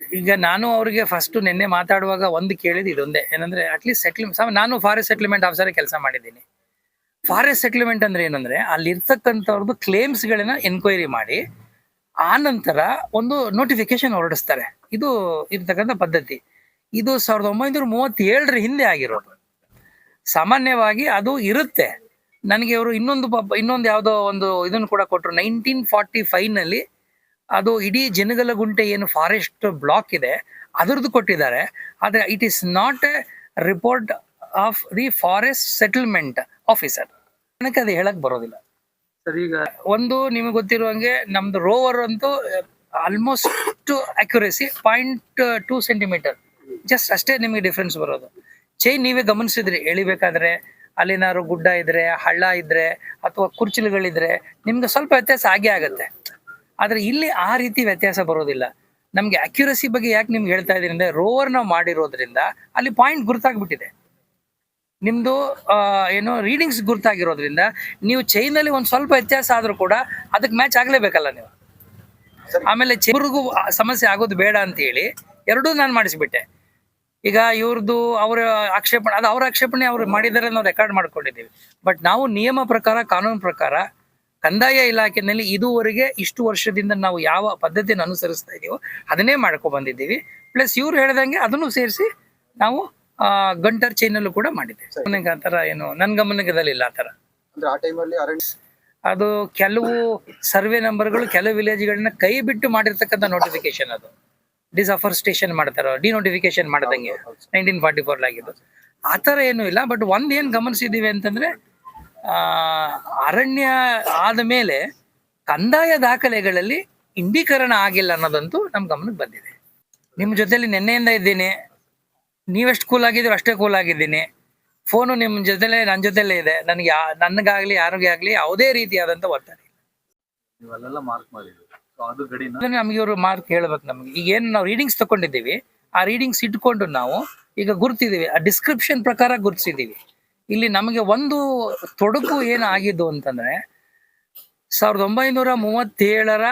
ಈಗ ನಾನು ಅವ್ರಿಗೆ ಫಸ್ಟ್ ನಿನ್ನೆ ಮಾತಾಡುವಾಗ ಒಂದು ಕೇಳಿದ್ ಇದೊಂದೇ. ಏನಂದ್ರೆ ಅಟ್ಲೀಸ್ಟ್ ಸೆಟ್ಲ್ಮೆಂಟ್ ನಾನು ಫಾರೆಸ್ಟ್ ಸೆಟ್ಲ್ಮೆಂಟ್ ಆಫೀಸರ್ ಕೆಲಸ ಮಾಡಿದ್ದೀನಿ. ಫಾರೆಸ್ಟ್ ಸೆಟ್ಲ್ಮೆಂಟ್ ಅಂದ್ರೆ ಏನಂದ್ರೆ ಅಲ್ಲಿ ಇರ್ತಕ್ಕಂಥವ್ರದ್ದು ಕ್ಲೇಮ್ಸ್ಗಳನ್ನ ಎನ್ಕ್ವೈರಿ ಮಾಡಿ ಆ ನಂತರ ಒಂದು ನೋಟಿಫಿಕೇಶನ್ ಹೊರಡಿಸ್ತಾರೆ. ಇದು ಇರ್ತಕ್ಕಂಥ ಪದ್ಧತಿ. ಇದು ಸಾವಿರದ ಒಂಬೈನೂರ ಮೂವತ್ತೇಳರ ಹಿಂದೆ ಆಗಿರೋದು. ಸಾಮಾನ್ಯವಾಗಿ ಅದು ಇರುತ್ತೆ. ನನಗೆ ಅವರು ಇನ್ನೊಂದು ಪಾಪ ಇನ್ನೊಂದು ಯಾವುದೋ ಒಂದು ಇದನ್ನು ಕೂಡ ಕೊಟ್ಟರು ನೈನ್ಟೀನ್ ಫಾರ್ಟಿ ಫೈವ್ನಲ್ಲಿ ಅದು ಇಡೀ ಜನಗಲಗುಂಟೆ ಏನು ಫಾರೆಸ್ಟ್ ಬ್ಲಾಕ್ ಇದೆ ಅದರದ್ದು ಕೊಟ್ಟಿದ್ದಾರೆ. ಆದರೆ it is not a report of the forest settlement officer ನನಗೆ ಅದು ಹೇಳಕ್ ಬರೋದಿಲ್ಲ. ಸರ್ ಈಗ ಒಂದು ನಿಮಗೆ ಗೊತ್ತಿರುವಂಗೆ ನಮ್ದು ರೋವರ್ ಅಂತೂ almost accuracy point two centimetre just ಅಷ್ಟೇ ನಿಮಗೆ ಡಿಫ್ರೆನ್ಸ್ ಬರೋದು. ಚೈನ್ ನೀವೇ ಗಮನಿಸಿದ್ರಿ ಎಳಿಬೇಕಾದ್ರೆ. ಅಲ್ಲೇನಾದ್ರು ಗುಡ್ಡ ಇದ್ರೆ, ಹಳ್ಳ ಇದ್ರೆ ಅಥವಾ ಕುರ್ಚಿಲುಗಳಿದ್ರೆ ನಿಮ್ಗೆ ಸ್ವಲ್ಪ ವ್ಯತ್ಯಾಸ ಆಗೇ ಆಗುತ್ತೆ. ಆದ್ರೆ ಇಲ್ಲಿ ಆ ರೀತಿ ವ್ಯತ್ಯಾಸ ಬರೋದಿಲ್ಲ. ನಮ್ಗೆ ಅಕ್ಯುರಸಿ ಬಗ್ಗೆ ಯಾಕೆ ನಿಮ್ಗೆ ಹೇಳ್ತಾ ಇದೀನಿ ಅಂದ್ರೆ ರೋವರ್ ನಾವು ಮಾಡಿರೋದ್ರಿಂದ ಅಲ್ಲಿ ಪಾಯಿಂಟ್ ಗುರ್ತಾಗ್ಬಿಟ್ಟಿದೆ. ನಿಮ್ದು ಏನು ರೀಡಿಂಗ್ಸ್ ಗುರ್ತಾಗಿರೋದ್ರಿಂದ ನೀವು ಚೈನ್ ಅಲ್ಲಿ ಒಂದ್ ಸ್ವಲ್ಪ ವ್ಯತ್ಯಾಸ ಆದ್ರೂ ಕೂಡ ಅದಕ್ಕೆ ಮ್ಯಾಚ್ ಆಗ್ಲೇಬೇಕಲ್ಲ ನೀವು. ಆಮೇಲೆ ಚೈನ್ಗೂ ಸಮಸ್ಯೆ ಆಗೋದು ಬೇಡ ಅಂತ ಹೇಳಿ ಎರಡೂ ನಾನು ಮಾಡಿಸ್ಬಿಟ್ಟೆ. ಈಗ ಇವ್ರದ್ದು ಅವರ ಆಕ್ಷೇಪಣೆ ಅದು ಅವ್ರ ಆಕ್ಷೇಪಣೆ ಅವ್ರು ಮಾಡಿದ್ದಾರೆ ನಾವು ರೆಕಾರ್ಡ್ ಮಾಡ್ಕೊಂಡಿದ್ದೀವಿ. ಬಟ್ ನಾವು ನಿಯಮ ಪ್ರಕಾರ ಕಾನೂನು ಪ್ರಕಾರ ಕಂದಾಯ ಇಲಾಖೆಯಲ್ಲಿ ಇದುವರೆಗೆ ಇಷ್ಟು ವರ್ಷದಿಂದ ನಾವು ಯಾವ ಪದ್ಧತಿಯನ್ನು ಅನುಸರಿಸ್ತಾ ಇದೀವೋ ಅದನ್ನೇ ಮಾಡ್ಕೊಂಡು ಬಂದಿದ್ದೀವಿ. ಪ್ಲಸ್ ಇವ್ರು ಹೇಳ್ದಂಗೆ ಅದನ್ನು ಸೇರಿಸಿ ನಾವು ಗಂಟರ್ ಚೈನಲ್ಲೂ ಕೂಡ ಮಾಡಿದ್ದೇವೆ. ನನಗೆ ಆ ಥರ ಏನು ನನ್ನ ಗಮನಕ್ಕೆ ಆ ಥರ. ಅದು ಕೆಲವು ಸರ್ವೆ ನಂಬರ್ಗಳು ಕೆಲವು ವಿಲೇಜ್ಗಳನ್ನ ಕೈ ಬಿಟ್ಟು ಮಾಡಿರ್ತಕ್ಕಂಥ ನೋಟಿಫಿಕೇಶನ್ ಅದು. ಡಿಸಫಾರೆಸ್ಟೇಷನ್ ಮಾಡ್ತಾರೋ ಡಿನೋಟಿಫಿಕೇಶನ್ ಮಾಡ್ದಂಗೆ. ನೈನ್ಟೀನ್ ಫಾರ್ಟಿ ಫೋರ್ ಆಗಿದ್ದು. ಆ ಥರ ಏನೂ ಇಲ್ಲ ಬಟ್ ಒಂದ್ ಏನ್ ಗಮನಿಸಿದೀವಿ ಅಂತಂದ್ರೆ ಆ ಅರಣ್ಯ ಆದ ಮೇಲೆ ಕಂದಾಯ ದಾಖಲೆಗಳಲ್ಲಿ ಇಂಡೀಕರಣ ಆಗಿಲ್ಲ ಅನ್ನೋದಂತೂ ನಮ್ ಗಮನಕ್ಕೆ ಬಂದಿದೆ. ನಿಮ್ಮ ಜೊತೆಲಿ ನಿನ್ನೆಯಿಂದ ಇದ್ದೀನಿ. ನೀವೆಷ್ಟು ಕೂಲ್ ಆಗಿದ್ರು ಅಷ್ಟೇ ಕೂಲ್ ಆಗಿದ್ದೀನಿ. ಫೋನು ನಿಮ್ಮ ಜೊತೆಲೇ ನನ್ನ ಜೊತೆಲೇ ಇದೆ. ನನಗೆ ಯಾ ನನಗಾಗ್ಲಿ ಯಾರಿಗೇ ಆಗಲಿ ಯಾವುದೇ ರೀತಿಯಾದಂಥ ಒತ್ತಡ ಇಲ್ಲ. ಮಾರ್ಕ್ ಮಾಡಿದ್ರಿ ಅದು ಗಡಿನ ನಮಗೆ ಇವರು ಮಾರ್ಕ್ ಹೇಳ್ಬೇಕು ನಮ್ಗೆ. ಈಗ ಏನು ನಾವು ರೀಡಿಂಗ್ಸ್ ತಗೊಂಡಿದ್ದೀವಿ ಆ ರೀಡಿಂಗ್ಸ್ ಇಟ್ಕೊಂಡು ನಾವು ಈಗ ಗುರ್ತಿದ್ದೀವಿ. ಆ ಡಿಸ್ಕ್ರಿಪ್ಷನ್ ಪ್ರಕಾರ ಗುರ್ತಿಸಿದ್ದೀವಿ. ಇಲ್ಲಿ ನಮಗೆ ಒಂದು ತೊಡಕು ಏನು ಆಗಿದ್ದು ಅಂತಂದ್ರೆ, ಸಾವಿರದ ಒಂಬೈನೂರ ಮೂವತ್ತೇಳರ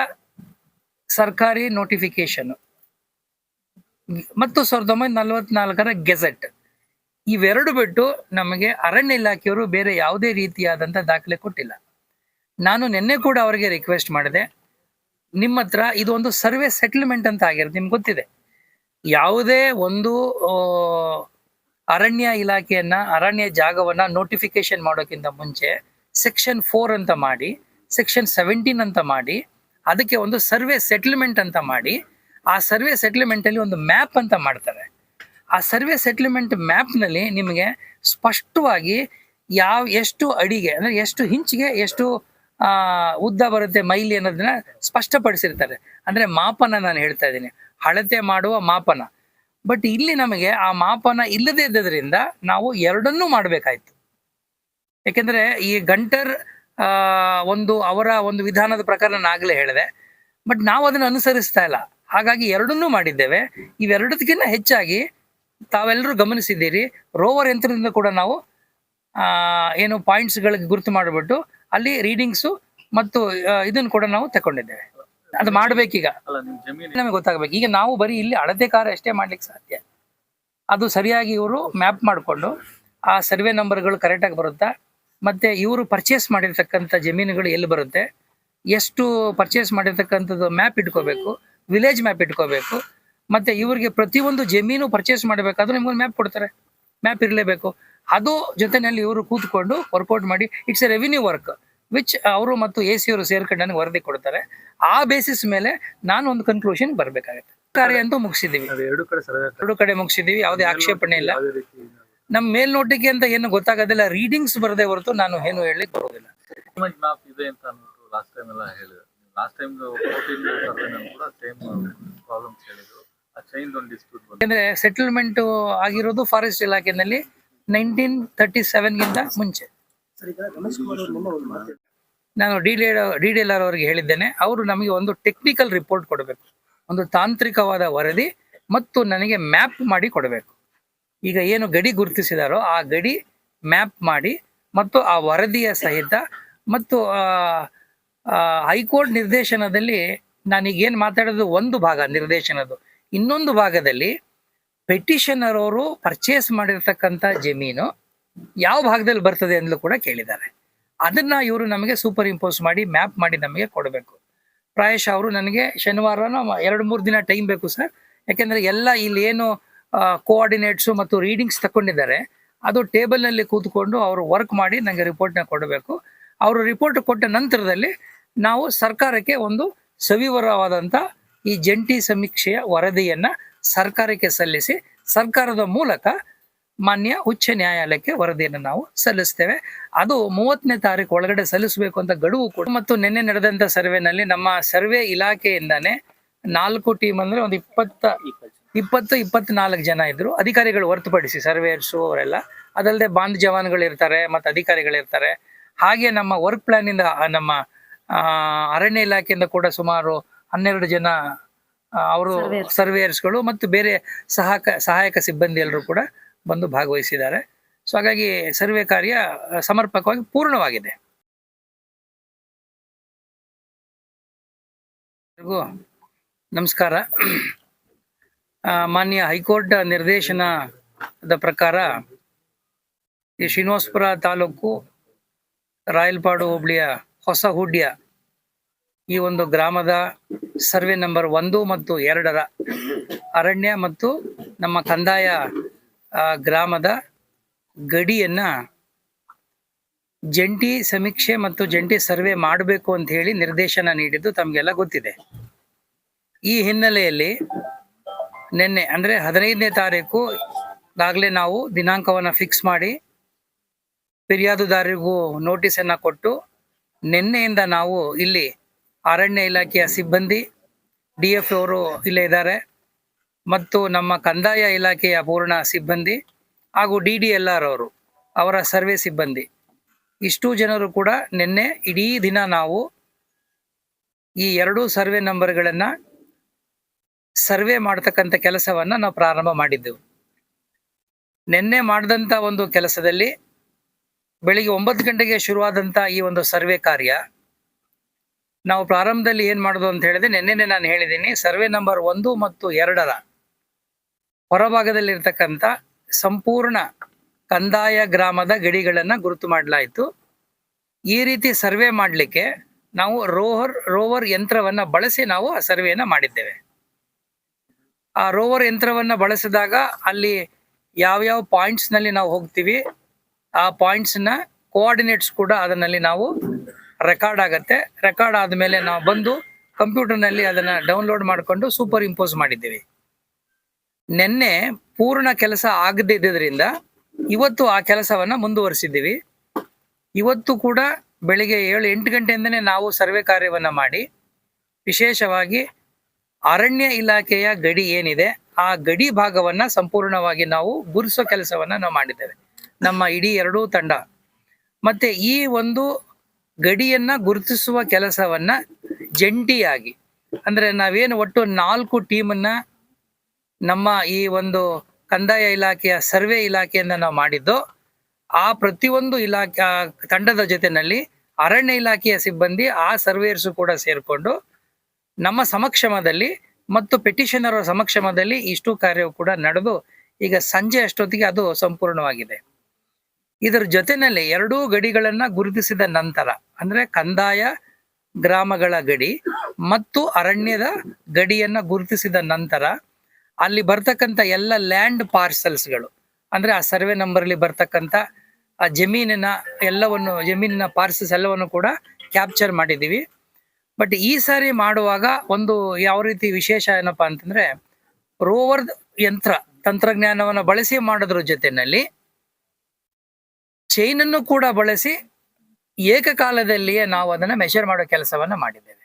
ಸರ್ಕಾರಿ ನೋಟಿಫಿಕೇಶನ್ ಮತ್ತು ಸಾವಿರದ ಒಂಬೈನೂರ ನಲವತ್ನಾಲ್ಕರ ಗೆಜೆಟ್. ಇವೆರಡು ಬಿಟ್ಟು ನಮಗೆ ಅರಣ್ಯ ಇಲಾಖೆಯವರು ಬೇರೆ ಯಾವುದೇ ರೀತಿಯಾದಂಥ ದಾಖಲೆ ಕೊಟ್ಟಿಲ್ಲ. ನಾನು ನಿನ್ನೆ ಕೂಡ ಅವರಿಗೆ ರಿಕ್ವೆಸ್ಟ್ ಮಾಡಿದೆ. ನಿಮ್ಮ ಹತ್ರ ಇದು ಒಂದು ಸರ್ವೆ ಸೆಟಲ್ಮೆಂಟ್ ಅಂತ ಆಗಿರುತ್ತೆ, ನಿಮ್ಗೆ ಗೊತ್ತಿದೆ. ಯಾವುದೇ ಒಂದು ಅರಣ್ಯ ಇಲಾಖೆಯನ್ನ, ಅರಣ್ಯ ಜಾಗವನ್ನ ನೋಟಿಫಿಕೇಶನ್ ಮಾಡೋಕ್ಕಿಂತ ಮುಂಚೆ ಸೆಕ್ಷನ್ ಫೋರ್ ಅಂತ ಮಾಡಿ ಸೆಕ್ಷನ್ ಸೆವೆಂಟೀನ್ ಅಂತ ಮಾಡಿ, ಅದಕ್ಕೆ ಒಂದು ಸರ್ವೆ ಸೆಟಲ್ಮೆಂಟ್ ಅಂತ ಮಾಡಿ, ಆ ಸರ್ವೆ ಸೆಟಲ್ಮೆಂಟ್ ಅಲ್ಲಿ ಒಂದು ಮ್ಯಾಪ್ ಅಂತ ಮಾಡ್ತಾರೆ. ಆ ಸರ್ವೆ ಸೆಟಲ್ಮೆಂಟ್ ಮ್ಯಾಪ್ನಲ್ಲಿ ನಿಮಗೆ ಸ್ಪಷ್ಟವಾಗಿ ಯಾವ, ಎಷ್ಟು ಅಡಿಗೆ, ಅಂದ್ರೆ ಎಷ್ಟು ಹಿಂಚಿಗೆ ಎಷ್ಟು ಆ, ಉದ್ದ ಬರುತ್ತೆ ಮೈಲಿ ಅನ್ನೋದನ್ನ ಸ್ಪಷ್ಟಪಡಿಸಿರ್ತಾರೆ. ಅಂದ್ರೆ ಮಾಪನ ನಾನು ಹೇಳ್ತಾ ಇದ್ದೀನಿ. ಅಳತೆ ಮಾಡುವ ಮಾಪನ. ಬಟ್ ಇಲ್ಲಿ ನಮಗೆ ಆ ಮಾಪನ ಇಲ್ಲದೇ ಇದ್ದದ್ರಿಂದ ನಾವು ಎರಡನ್ನೂ ಮಾಡಬೇಕಾಯ್ತು. ಯಾಕೆಂದ್ರೆ ಈ ಗಂಟರ್ ಒಂದು ಅವರ ಒಂದು ವಿಧಾನದ ಪ್ರಕಾರ ನಾನು ಆಗ್ಲೇ ಹೇಳಿದೆ. ಬಟ್ ನಾವು ಅದನ್ನು ಅನುಸರಿಸ್ತಾ ಇಲ್ಲ. ಹಾಗಾಗಿ ಎರಡನ್ನೂ ಮಾಡಿದ್ದೇವೆ. ಇವೆರಡದಕ್ಕಿಂತ ಹೆಚ್ಚಾಗಿ ತಾವೆಲ್ಲರೂ ಗಮನಿಸಿದ್ದೀರಿ. ರೋವರ್ ಯಂತ್ರದಿಂದ ಕೂಡ ನಾವು ಏನು ಪಾಯಿಂಟ್ಸ್ಗಳಿಗೆ ಗುರುತು ಮಾಡಿಬಿಟ್ಟು ಅಲ್ಲಿ ರೀಡಿಂಗ್ಸು ಮತ್ತು ಇದನ್ನು ಕೂಡ ನಾವು ತಗೊಂಡಿದ್ದೇವೆ ಅದು ಮಾಡ್ಬೇಕೀಗ. ನಮಗೆ ಗೊತ್ತಾಗಬೇಕು. ಈಗ ನಾವು ಬರೀ ಇಲ್ಲಿ ಅಳತೆ ಕಾರ್ಯ ಅಷ್ಟೇ ಮಾಡ್ಲಿಕ್ಕೆ ಸಾಧ್ಯ. ಅದು ಸರಿಯಾಗಿ ಇವರು ಮ್ಯಾಪ್ ಮಾಡಿಕೊಂಡು ಆ ಸರ್ವೆ ನಂಬರ್ಗಳು ಕರೆಕ್ಟಾಗಿ ಬರುತ್ತಾ ಮತ್ತೆ ಇವರು ಪರ್ಚೇಸ್ ಮಾಡಿರ್ತಕ್ಕಂಥ ಜಮೀನುಗಳು ಎಲ್ಲಿ ಬರುತ್ತೆ ಎಷ್ಟು ಪರ್ಚೇಸ್ ಮಾಡಿರ್ತಕ್ಕಂಥದ್ದು ಮ್ಯಾಪ್ ಇಟ್ಕೋಬೇಕು ವಿಲೇಜ್ ಮ್ಯಾಪ್ ಇಟ್ಕೋಬೇಕು ಮತ್ತೆ ಇವರಿಗೆ ಪ್ರತಿಯೊಂದು ಜಮೀನು ಪರ್ಚೇಸ್ ಮಾಡಬೇಕಾದ್ರೂ ನಿಮ್ಗೊಂದು ಮ್ಯಾಪ್ ಕೊಡ್ತಾರೆ. ಮ್ಯಾಪ್ ಇರಲೇಬೇಕು. ಅದು ಜೊತೆನಲ್ಲಿ ಇವರು ಕೂತ್ಕೊಂಡು ವರ್ಕೌಟ್ ಮಾಡಿ it's a revenue work which ಅವರು ಮತ್ತು ಎ ಸಿ ಅವರು ಸೇರ್ಕೊಂಡು ನನಗೆ ವರದಿ ಕೊಡ್ತಾರೆ. ಆ ಬೇಸಿಸ್ ಮೇಲೆ ನಾನು ಒಂದು ಕನ್ಕ್ಲೂಷನ್ ಬರಬೇಕಾಗುತ್ತೆ. ಕಾರ್ಯ ಅಂತೂ ಎರಡು ಕಡೆ ಮುಗಿಸಿದೀವಿ ಎರಡು ಕಡೆ ಮುಗಿಸಿದ್ದೀವಿ ಯಾವುದೇ ಆಕ್ಷೇಪಣೆ ಇಲ್ಲ. ನಮ್ಮ ಮೇಲ್ನೋಟಕ್ಕೆ ಅಂತ ಏನು ಗೊತ್ತಾಗೋದಿಲ್ಲ ರೀಡಿಂಗ್ಸ್ ಬರದೇ ಹೊರತು ನಾನು ಏನು ಹೇಳಲಿಕ್ಕೆ ಬರೋದಿಲ್ಲ. ಲಾಸ್ಟ್ ಟೈಮ್ ಎಲ್ಲ ಲಾಸ್ಟ್ ಟೈಮ್ ಕೂಡ ಸೇಮ್ ಪ್ರಾಬ್ಲಮ್ಸ್ ಹೇಳಿದ್ರು ಯಾಕಂದ್ರೆ ಸೆಟಲ್ಮೆಂಟ್ ಆಗಿರೋದು ಫಾರೆಸ್ಟ್ ಇಲಾಖೆನಲ್ಲಿ ನೈನ್ಟೀನ್ ತರ್ಟಿ ಸೆವೆನ್ಗಿಂತ ಮುಂಚೆ. ಸರ್ ಈಗ ರಮೇಶ್ ಕುಮಾರ್ ಅವ್ರು ಒಂದು ಮಾತು ನಾನು D D D D L R ಅವರಿಗೆ ಹೇಳಿದ್ದೇನೆ. ಅವರು ನಮಗೆ ಒಂದು ಟೆಕ್ನಿಕಲ್ ರಿಪೋರ್ಟ್ ಕೊಡಬೇಕು. ಒಂದು ತಾಂತ್ರಿಕವಾದ ವರದಿ ಮತ್ತು ನನಗೆ ಮ್ಯಾಪ್ ಮಾಡಿ ಕೊಡಬೇಕು. ಈಗ ಏನು ಗಡಿ ಗುರುತಿಸಿದಾರೋ ಆ ಗಡಿ ಮ್ಯಾಪ್ ಮಾಡಿ ಮತ್ತು ಆ ವರದಿಯ ಸಹಿತ ಮತ್ತು ಹೈಕೋರ್ಟ್ ನಿರ್ದೇಶನದಲ್ಲಿ ನಾನೀಗ ಏನು ಮಾತಾಡೋದು? ಒಂದು ಭಾಗ ನಿರ್ದೇಶನದ್ದು. ಇನ್ನೊಂದು ಭಾಗದಲ್ಲಿ ಪೆಟಿಷನರ್ ಅವರು ಪರ್ಚೇಸ್ ಮಾಡಿರ್ತಕ್ಕಂಥ ಜಮೀನು ಯಾವ ಭಾಗದಲ್ಲಿ ಬರ್ತದೆ ಅಂದಲೂ ಕೂಡ ಕೇಳಿದ್ದಾರೆ. ಅದನ್ನ ಇವರು ನಮಗೆ ಸೂಪರ್ ಇಂಪೋಸ್ ಮಾಡಿ ಮ್ಯಾಪ್ ಮಾಡಿ ನಮಗೆ ಕೊಡಬೇಕು. ಪ್ರಾಯಶಃ ಅವರು ನನಗೆ ಶನಿವಾರನ ಎರಡು ಮೂರು ದಿನ ಟೈಮ್ ಬೇಕು ಸರ್ ಯಾಕೆಂದ್ರೆ ಎಲ್ಲ ಇಲ್ಲಿ ಏನು ಕೋಆರ್ಡಿನೇಟ್ಸು ಮತ್ತು ರೀಡಿಂಗ್ಸ್ ತಗೊಂಡಿದ್ದಾರೆ ಅದು ಟೇಬಲ್ನಲ್ಲಿ ಕೂತ್ಕೊಂಡು ಅವರು ವರ್ಕ್ ಮಾಡಿ ನನಗೆ ರಿಪೋರ್ಟ್ನ ಕೊಡಬೇಕು. ಅವರು ರಿಪೋರ್ಟ್ ಕೊಟ್ಟ ನಂತರದಲ್ಲಿ ನಾವು ಸರ್ಕಾರಕ್ಕೆ ಒಂದು ಸವಿವರವಾದಂಥ ಈ ಜಂಟಿ ಸಮೀಕ್ಷೆಯ ವರದಿಯನ್ನ ಸರ್ಕಾರಕ್ಕೆ ಸಲ್ಲಿಸಿ ಸರ್ಕಾರದ ಮೂಲಕ ಮಾನ್ಯ ಉಚ್ಚ ನ್ಯಾಯಾಲಯಕ್ಕೆ ವರದಿಯನ್ನು ನಾವು ಸಲ್ಲಿಸ್ತೇವೆ. ಅದು ಮೂವತ್ತನೇ ತಾರೀಕು ಒಳಗಡೆ ಸಲ್ಲಿಸಬೇಕು ಅಂತ ಗಡುವು ಕೂಡ ಮತ್ತು ನಿನ್ನೆ ನಡೆದಂತ ಸರ್ವೆನಲ್ಲಿ ನಮ್ಮ ಸರ್ವೆ ಇಲಾಖೆಯಿಂದಾನೆ ನಾಲ್ಕು ಟೀಮ್ ಅಂದ್ರೆ ಒಂದು ಇಪ್ಪತ್ತ ಇಪ್ಪತ್ತು, ಇಪ್ಪತ್ನಾಲ್ಕು ಜನ ಇದ್ರು. ಅಧಿಕಾರಿಗಳು ಹೊರತುಪಡಿಸಿ ಸರ್ವೇಯರ್ಸು ಅವರೆಲ್ಲ. ಅದಲ್ಲದೆ ಬಾಂಧ್ ಜವಾನ್ಗಳು ಇರ್ತಾರೆ ಮತ್ತು ಅಧಿಕಾರಿಗಳು ಇರ್ತಾರೆ. ಹಾಗೆ ನಮ್ಮ ವರ್ಕ್ ಪ್ಲಾನ್ ಇಂದ ನಮ್ಮ ಅರಣ್ಯ ಇಲಾಖೆಯಿಂದ ಕೂಡ ಸುಮಾರು ಹನ್ನೆರಡು ಜನ ಅವರು ಸರ್ವೇಯರ್ಸ್ ಸರ್ವೇಯರ್ಸ್ಗಳು ಮತ್ತು ಬೇರೆ ಸಹಾಯಕ ಸಹಾಯಕ ಸಿಬ್ಬಂದಿ ಎಲ್ಲರೂ ಕೂಡ ಬಂದು ಭಾಗವಹಿಸಿದ್ದಾರೆ. ಸೊ ಹಾಗಾಗಿ ಸರ್ವೆ ಕಾರ್ಯ ಸಮರ್ಪಕವಾಗಿ ಪೂರ್ಣವಾಗಿದೆ. ನಮಸ್ಕಾರ. ಮಾನ್ಯ ಹೈಕೋರ್ಟ್ ನಿರ್ದೇಶನದ ಪ್ರಕಾರ ಈ ಶ್ರೀನಿವಾಸಪುರ ತಾಲೂಕು ರಾಯಲ್ಪಾಡು ಹೋಬಳಿಯ ಹೊಸ ಹುಡ್ಯ ಈ ಒಂದು ಗ್ರಾಮದ ಸರ್ವೆ ನಂಬರ್ ಒಂದು ಮತ್ತು ಎರಡರ ಅರಣ್ಯ ಮತ್ತು ನಮ್ಮ ಕಂದಾಯ ಗ್ರಾಮದ ಗಡಿಯನ್ನ ಜಂಟಿ ಸಮೀಕ್ಷೆ ಮತ್ತು ಜಂಟಿ ಸರ್ವೆ ಮಾಡಬೇಕು ಅಂತ ಹೇಳಿ ನಿರ್ದೇಶನ ನೀಡಿದ್ದು ತಮಗೆಲ್ಲ ಗೊತ್ತಿದೆ. ಈ ಹಿನ್ನೆಲೆಯಲ್ಲಿ ನಿನ್ನೆ, ಅಂದ್ರೆ ಹದಿನೈದನೇ ತಾರೀಕು ಆಗಲೇ ನಾವು ದಿನಾಂಕವನ್ನ ಫಿಕ್ಸ್ ಮಾಡಿ ಫಿರ್ಯಾದುದಾರರಿಗೂ ನೋಟಿಸನ್ನು ಕೊಟ್ಟು ನಿನ್ನೆಯಿಂದ ನಾವು ಇಲ್ಲಿ ಅರಣ್ಯ ಇಲಾಖೆಯ ಸಿಬ್ಬಂದಿ, ಡಿ ಎಫ್ ಅವರು ಇಲ್ಲೇ ಇದ್ದಾರೆ. ಮತ್ತು ನಮ್ಮ ಕಂದಾಯ ಇಲಾಖೆಯ ಪೂರ್ಣ ಸಿಬ್ಬಂದಿ ಹಾಗೂ ಡಿ ಡಿ ಎಲ್ ಆರ್ ಅವರು, ಅವರ ಸರ್ವೆ ಸಿಬ್ಬಂದಿ. ಇಷ್ಟು ಜನರು ಕೂಡ ನಿನ್ನೆ ಇಡೀ ದಿನ ನಾವು ಈ ಎರಡೂ ಸರ್ವೆ ನಂಬರ್ಗಳನ್ನು ಸರ್ವೆ ಮಾಡ್ತಕ್ಕಂಥ ಕೆಲಸವನ್ನು ನಾವು ಪ್ರಾರಂಭ ಮಾಡಿದ್ದೆವು. ನಿನ್ನೆ ಮಾಡಿದಂಥ ಒಂದು ಕೆಲಸದಲ್ಲಿ ಬೆಳಿಗ್ಗೆ ಒಂಬತ್ತು ಗಂಟೆಗೆ ಶುರುವಾದಂಥ ಈ ಒಂದು ಸರ್ವೆ ಕಾರ್ಯ ನಾವು ಪ್ರಾರಂಭದಲ್ಲಿ ಏನು ಮಾಡೋದು ಅಂತ ಹೇಳಿದೆ ನಿನ್ನೆನೆ ನಾನು ಹೇಳಿದ್ದೀನಿ ಸರ್ವೆ ನಂಬರ್ ಒಂದು ಮತ್ತು ಎರಡರ ಹೊರಭಾಗದಲ್ಲಿರ್ತಕ್ಕಂಥ ಸಂಪೂರ್ಣ ಕಂದಾಯ ಗ್ರಾಮದ ಗಡಿಗಳನ್ನು ಗುರುತು ಮಾಡಲಾಯಿತು. ಈ ರೀತಿ ಸರ್ವೆ ಮಾಡಲಿಕ್ಕೆ ನಾವು ರೋವರ್ ರೋವರ್ ಯಂತ್ರವನ್ನು ಬಳಸಿ ನಾವು ಆ ಸರ್ವೆಯನ್ನು ಮಾಡಿದ್ದೇವೆ. ಆ ರೋವರ್ ಯಂತ್ರವನ್ನು ಬಳಸಿದಾಗ ಅಲ್ಲಿ ಯಾವ್ಯಾವ ಪಾಯಿಂಟ್ಸ್ನಲ್ಲಿ ನಾವು ಹೋಗ್ತೀವಿ, ಆ ಪಾಯಿಂಟ್ಸ್ನ ಕೋಆರ್ಡಿನೇಟ್ಸ್ ಕೂಡ ಅದರಲ್ಲಿ ನಾವು ರೆಕಾರ್ಡ್ ಆಗತ್ತೆ. ರೆಕಾರ್ಡ್ ಆದಮೇಲೆ ನಾವು ಬಂದು ಕಂಪ್ಯೂಟರ್ನಲ್ಲಿ ಅದನ್ನು ಡೌನ್ಲೋಡ್ ಮಾಡಿಕೊಂಡು ಸೂಪರ್ ಇಂಪೋಸ್ ಮಾಡಿದ್ದೀವಿ. ನಿನ್ನೆ ಪೂರ್ಣ ಕೆಲಸ ಆಗದಿದ್ದರಿಂದ ಇವತ್ತು ಆ ಕೆಲಸವನ್ನು ಮುಂದುವರಿಸಿದ್ದೀವಿ. ಇವತ್ತು ಕೂಡ ಬೆಳಿಗ್ಗೆ ಏಳು ಎಂಟು ಗಂಟೆಯಿಂದನೇ ನಾವು ಸರ್ವೆ ಕಾರ್ಯವನ್ನು ಮಾಡಿ. ವಿಶೇಷವಾಗಿ ಅರಣ್ಯ ಇಲಾಖೆಯ ಗಡಿ ಏನಿದೆ, ಆ ಗಡಿ ಭಾಗವನ್ನ ಸಂಪೂರ್ಣವಾಗಿ ನಾವು ಗುರುಸೋ ಕೆಲಸವನ್ನ ನಾವು ಮಾಡಿದ್ದೇವೆ. ನಮ್ಮ ಇಡೀ ಎರಡೂ ತಂಡ. ಮತ್ತೆ ಈ ಒಂದು ಗಡಿಯನ್ನ ಗುರುತಿಸುವ ಕೆಲಸವನ್ನ ಜಂಟಿಯಾಗಿ. ಅಂದ್ರೆ ನಾವೇನು ಒಟ್ಟು ನಾಲ್ಕು ಟೀಮನ್ನ ನಮ್ಮ ಈ ಒಂದು ಕಂದಾಯ ಇಲಾಖೆಯ ಸರ್ವೆ ಇಲಾಖೆಯನ್ನ ನಾವು ಮಾಡಿದ್ದು, ಆ ಪ್ರತಿಯೊಂದು ಇಲಾಖೆ ತಂಡದ ಜೊತೆನಲ್ಲಿ ಅರಣ್ಯ ಇಲಾಖೆಯ ಸಿಬ್ಬಂದಿ ಆ ಸರ್ವೇಯರ್ಸು ಕೂಡ ಸೇರಿಕೊಂಡು ನಮ್ಮ ಸಮಕ್ಷಮದಲ್ಲಿ ಮತ್ತು ಪೆಟಿಷನರ್ ಸಮಕ್ಷಮದಲ್ಲಿ ಇಷ್ಟು ಕಾರ್ಯವು ಕೂಡ ನಡೆದು ಈಗ ಸಂಜೆ ಅಷ್ಟೊತ್ತಿಗೆ ಅದು ಸಂಪೂರ್ಣವಾಗಿದೆ. ಇದರ ಜೊತೆನಲ್ಲಿ ಎರಡೂ ಗಡಿಗಳನ್ನ ಗುರುತಿಸಿದ ನಂತರ, ಅಂದ್ರೆ ಕಂದಾಯ ಗ್ರಾಮಗಳ ಗಡಿ ಮತ್ತು ಅರಣ್ಯದ ಗಡಿಯನ್ನ ಗುರುತಿಸಿದ ನಂತರ, ಅಲ್ಲಿ ಬರ್ತಕ್ಕಂಥ ಎಲ್ಲ ಲ್ಯಾಂಡ್ ಪಾರ್ಸಲ್ಸ್ಗಳು ಅಂದ್ರೆ ಆ ಸರ್ವೆ ನಂಬರ್ಲಿ ಬರ್ತಕ್ಕಂಥ ಆ ಜಮೀನಿನ ಎಲ್ಲವನ್ನು, ಜಮೀನಿನ ಪಾರ್ಸಲ್ಸ್ ಎಲ್ಲವನ್ನು ಕೂಡ ಕ್ಯಾಪ್ಚರ್ ಮಾಡಿದ್ದೀವಿ. ಬಟ್ ಈ ಸಾರಿ ಮಾಡುವಾಗ ಒಂದು ಯಾವ ರೀತಿ ವಿಶೇಷ ಏನಪ್ಪಾ ಅಂತಂದ್ರೆ ರೋವರ್ ಯಂತ್ರ, ತಂತ್ರಜ್ಞಾನವನ್ನು ಬಳಸಿ ಮಾಡೋದ್ರ ಜೊತೆನಲ್ಲಿ ಚೈನ್ ಅನ್ನು ಕೂಡ ಬಳಸಿ ಏಕಕಾಲದಲ್ಲಿಯೇ ನಾವು ಅದನ್ನ ಮೆಷರ್ ಮಾಡೋ ಕೆಲಸವನ್ನ ಮಾಡಿದ್ದೇವೆ.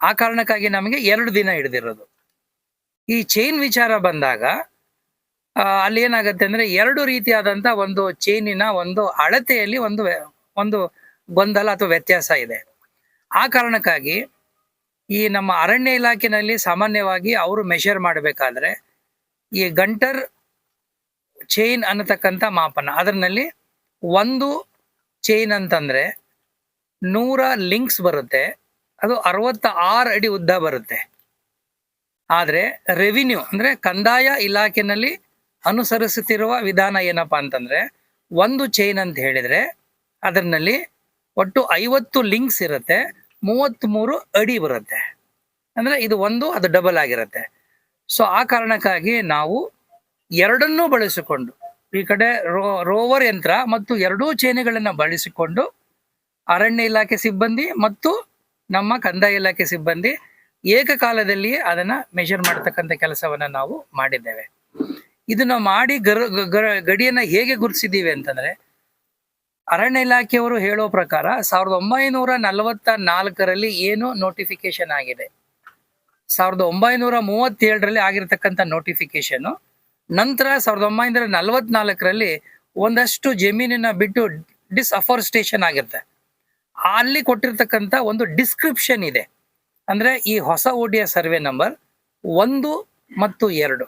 ಆ ಕಾರಣಕ್ಕಾಗಿ ನಮಗೆ ಎರಡು ದಿನ ಹಿಡಿದಿರೋದು. ಈ ಚೈನ್ ವಿಚಾರ ಬಂದಾಗ ಅಲ್ಲಿ ಏನಾಗುತ್ತೆ ಅಂದ್ರೆ ಎರಡು ರೀತಿಯಾದಂತ ಒಂದು ಚೈನಿನ ಒಂದು ಅಳತೆಯಲ್ಲಿ ಒಂದು ಒಂದು ಗೊಂದಲ ಅಥವಾ ವ್ಯತ್ಯಾಸ ಇದೆ. ಆ ಕಾರಣಕ್ಕಾಗಿ ಈ ನಮ್ಮ ಅರಣ್ಯ ಇಲಾಖೆನಲ್ಲಿ ಸಾಮಾನ್ಯವಾಗಿ ಅವರು ಮೆಷರ್ ಮಾಡಬೇಕಾದ್ರೆ ಈ ಗಂಟರ್ ಚೈನ್ ಅನ್ನತಕ್ಕಂಥ ಮಾಪನ ಅದರಲ್ಲಿ ಒಂದು ಚೈನ್ ಅಂತಂದ್ರೆ ನೂರ ಲಿಂಕ್ಸ್ ಬರುತ್ತೆ. ಅದು ಅರವತ್ತ ಆರು ಅಡಿ ಉದ್ದ ಬರುತ್ತೆ. ಆದರೆ ರೆವಿನ್ಯೂ ಅಂದ್ರೆ ಕಂದಾಯ ಇಲಾಖೆನಲ್ಲಿ ಅನುಸರಿಸುತ್ತಿರುವ ವಿಧಾನ ಏನಪ್ಪಾ ಅಂತಂದ್ರೆ ಒಂದು ಚೈನ್ ಅಂತ ಹೇಳಿದ್ರೆ ಅದರಲ್ಲಿ ಒಟ್ಟು ಐವತ್ತು ಲಿಂಕ್ಸ್ ಇರುತ್ತೆ ಮೂವತ್ತ್ಮೂರು ಅಡಿ ಬರುತ್ತೆ. ಅಂದ್ರೆ ಇದು ಒಂದು, ಅದು ಡಬಲ್ ಆಗಿರುತ್ತೆ. ಸೊ ಆ ಕಾರಣಕ್ಕಾಗಿ ನಾವು ಎರಡನ್ನೂ ಬಳಸಿಕೊಂಡು ಈ ಕಡೆ ರೋ, ರೋವರ್ ಯಂತ್ರ ಮತ್ತು ಎರಡೂ ಚೇನೆಗಳನ್ನು ಬಳಸಿಕೊಂಡು ಅರಣ್ಯ ಇಲಾಖೆ ಸಿಬ್ಬಂದಿ ಮತ್ತು ನಮ್ಮ ಕಂದಾಯ ಇಲಾಖೆ ಸಿಬ್ಬಂದಿ ಏಕಕಾಲದಲ್ಲಿಯೇ ಅದನ್ನ ಮೆಷರ್ ಮಾಡತಕ್ಕಂಥ ಕೆಲಸವನ್ನ ನಾವು ಮಾಡಿದ್ದೇವೆ. ಇದನ್ನ ಮಾಡಿ ಗರ್ ಗಡಿಯನ್ನ ಹೇಗೆ ಗುರುತಿಸಿದ್ದೀವಿ ಅಂತಂದ್ರೆ ಅರಣ್ಯ ಇಲಾಖೆಯವರು ಹೇಳೋ ಪ್ರಕಾರ ಸಾವಿರದ ಒಂಬೈನೂರ ನಲವತ್ತ ನಾಲ್ಕರಲ್ಲಿ ಏನು ನೋಟಿಫಿಕೇಶನ್ ಆಗಿದೆ? ಸಾವಿರದ ಒಂಬೈನೂರ ಮೂವತ್ತೇಳರಲ್ಲಿ ಆಗಿರತಕ್ಕಂಥ ನೋಟಿಫಿಕೇಶನ್ ನಂತರ ಸಾವಿರದ ಒಂಬೈನೂರ ನಲವತ್ನಾಲ್ಕರಲ್ಲಿ ಒಂದಷ್ಟು ಜಮೀನಿನ ಬಿಟ್ಟು ಡಿಸ್ ಅಫಾರೆಸ್ಟೇಷನ್ ಆಗಿರುತ್ತೆ. ಅಲ್ಲಿ ಕೊಟ್ಟಿರ್ತಕ್ಕಂಥ ಒಂದು ಡಿಸ್ಕ್ರಿಪ್ಷನ್ ಇದೆ. ಅಂದ್ರೆ ಈ ಹೊಸ ಓಡಿಯ ಸರ್ವೆ ನಂಬರ್ ಒಂದು ಮತ್ತು ಎರಡು.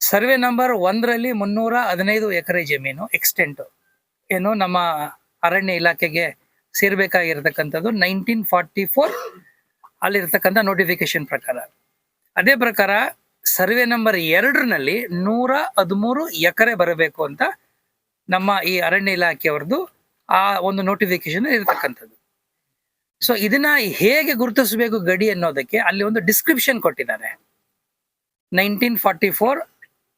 ಸರ್ವೆ ನಂಬರ್ ಒಂದರಲ್ಲಿ ಮುನ್ನೂರ ಹದಿನೈದು ಎಕರೆ ಜಮೀನು ಎಕ್ಸ್ಟೆಂಟು ಏನು ನಮ್ಮ ಅರಣ್ಯ ಇಲಾಖೆಗೆ ಸೇರ್ಬೇಕಾಗಿರ್ತಕ್ಕಂಥದ್ದು ನೈನ್ಟೀನ್ ಫಾರ್ಟಿ ಫೋರ್ ಅಲ್ಲಿರ್ತಕ್ಕಂಥ ನೋಟಿಫಿಕೇಶನ್ ಪ್ರಕಾರ. ಅದೇ ಪ್ರಕಾರ ಸರ್ವೆ ನಂಬರ್ ಎರಡರಲ್ಲಿ ನೂರ ಹದಿಮೂರು ಎಕರೆ ಬರಬೇಕು ಅಂತ ನಮ್ಮ ಈ ಅರಣ್ಯ ಇಲಾಖೆಯವ್ರದ್ದು ಆ ಒಂದು ನೋಟಿಫಿಕೇಶನ್ ಇರತಕ್ಕಂಥದ್ದು. ಸೊ ಇದನ್ನ ಹೇಗೆ ಗುರುತಿಸಬೇಕು ಗಡಿ ಅನ್ನೋದಕ್ಕೆ ಅಲ್ಲಿ ಒಂದು ಡಿಸ್ಕ್ರಿಪ್ಷನ್ ಕೊಟ್ಟಿದ್ದಾರೆ. ನೈನ್ಟೀನ್ ಫಾರ್ಟಿ ಫೋರ್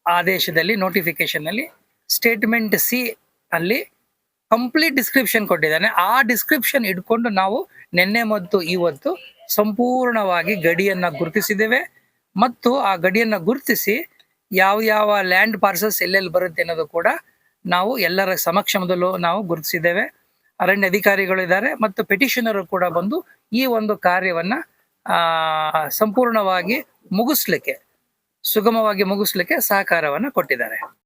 ಆದೇಶದಲ್ಲಿ ನೋಟಿಫಿಕೇಶನ್ ಅಲ್ಲಿ ಸ್ಟೇಟ್ಮೆಂಟ್ ಸಿ ಅಲ್ಲಿ ಕಂಪ್ಲೀಟ್ ಡಿಸ್ಕ್ರಿಪ್ಷನ್ ಕೊಟ್ಟಿದ್ದಾನೆ. ಆ ಡಿಸ್ಕ್ರಿಪ್ಷನ್ ಇಟ್ಕೊಂಡು ನಾವು ನಿನ್ನೆ ಮತ್ತು ಇವತ್ತು ಸಂಪೂರ್ಣವಾಗಿ ಗಡಿಯನ್ನ ಗುರುತಿಸಿದ್ದೇವೆ. ಮತ್ತು ಆ ಗಡಿಯನ್ನ ಗುರುತಿಸಿ ಯಾವ ಯಾವ ಲ್ಯಾಂಡ್ ಪಾರ್ಸಲ್ಸ್ ಎಲ್ಲೆಲ್ಲಿ ಬರುತ್ತೆ ಅನ್ನೋದು ಕೂಡ ನಾವು ಎಲ್ಲರ ಸಮಕ್ಷಮದಲ್ಲೂ ನಾವು ಗುರುತಿಸಿದ್ದೇವೆ. ಅರಣ್ಯ ಅಧಿಕಾರಿಗಳು ಇದ್ದಾರೆ ಮತ್ತು ಪೆಟಿಷನರು ಕೂಡ ಬಂದು ಈ ಒಂದು ಕಾರ್ಯವನ್ನ ಸಂಪೂರ್ಣವಾಗಿ ಮುಗಿಸ್ಲಿಕ್ಕೆ, ಸುಗಮವಾಗಿ ಮುಗಿಸ್ಲಿಕ್ಕೆ ಸಹಕಾರವನ್ನು ಕೊಟ್ಟಿದ್ದಾರೆ.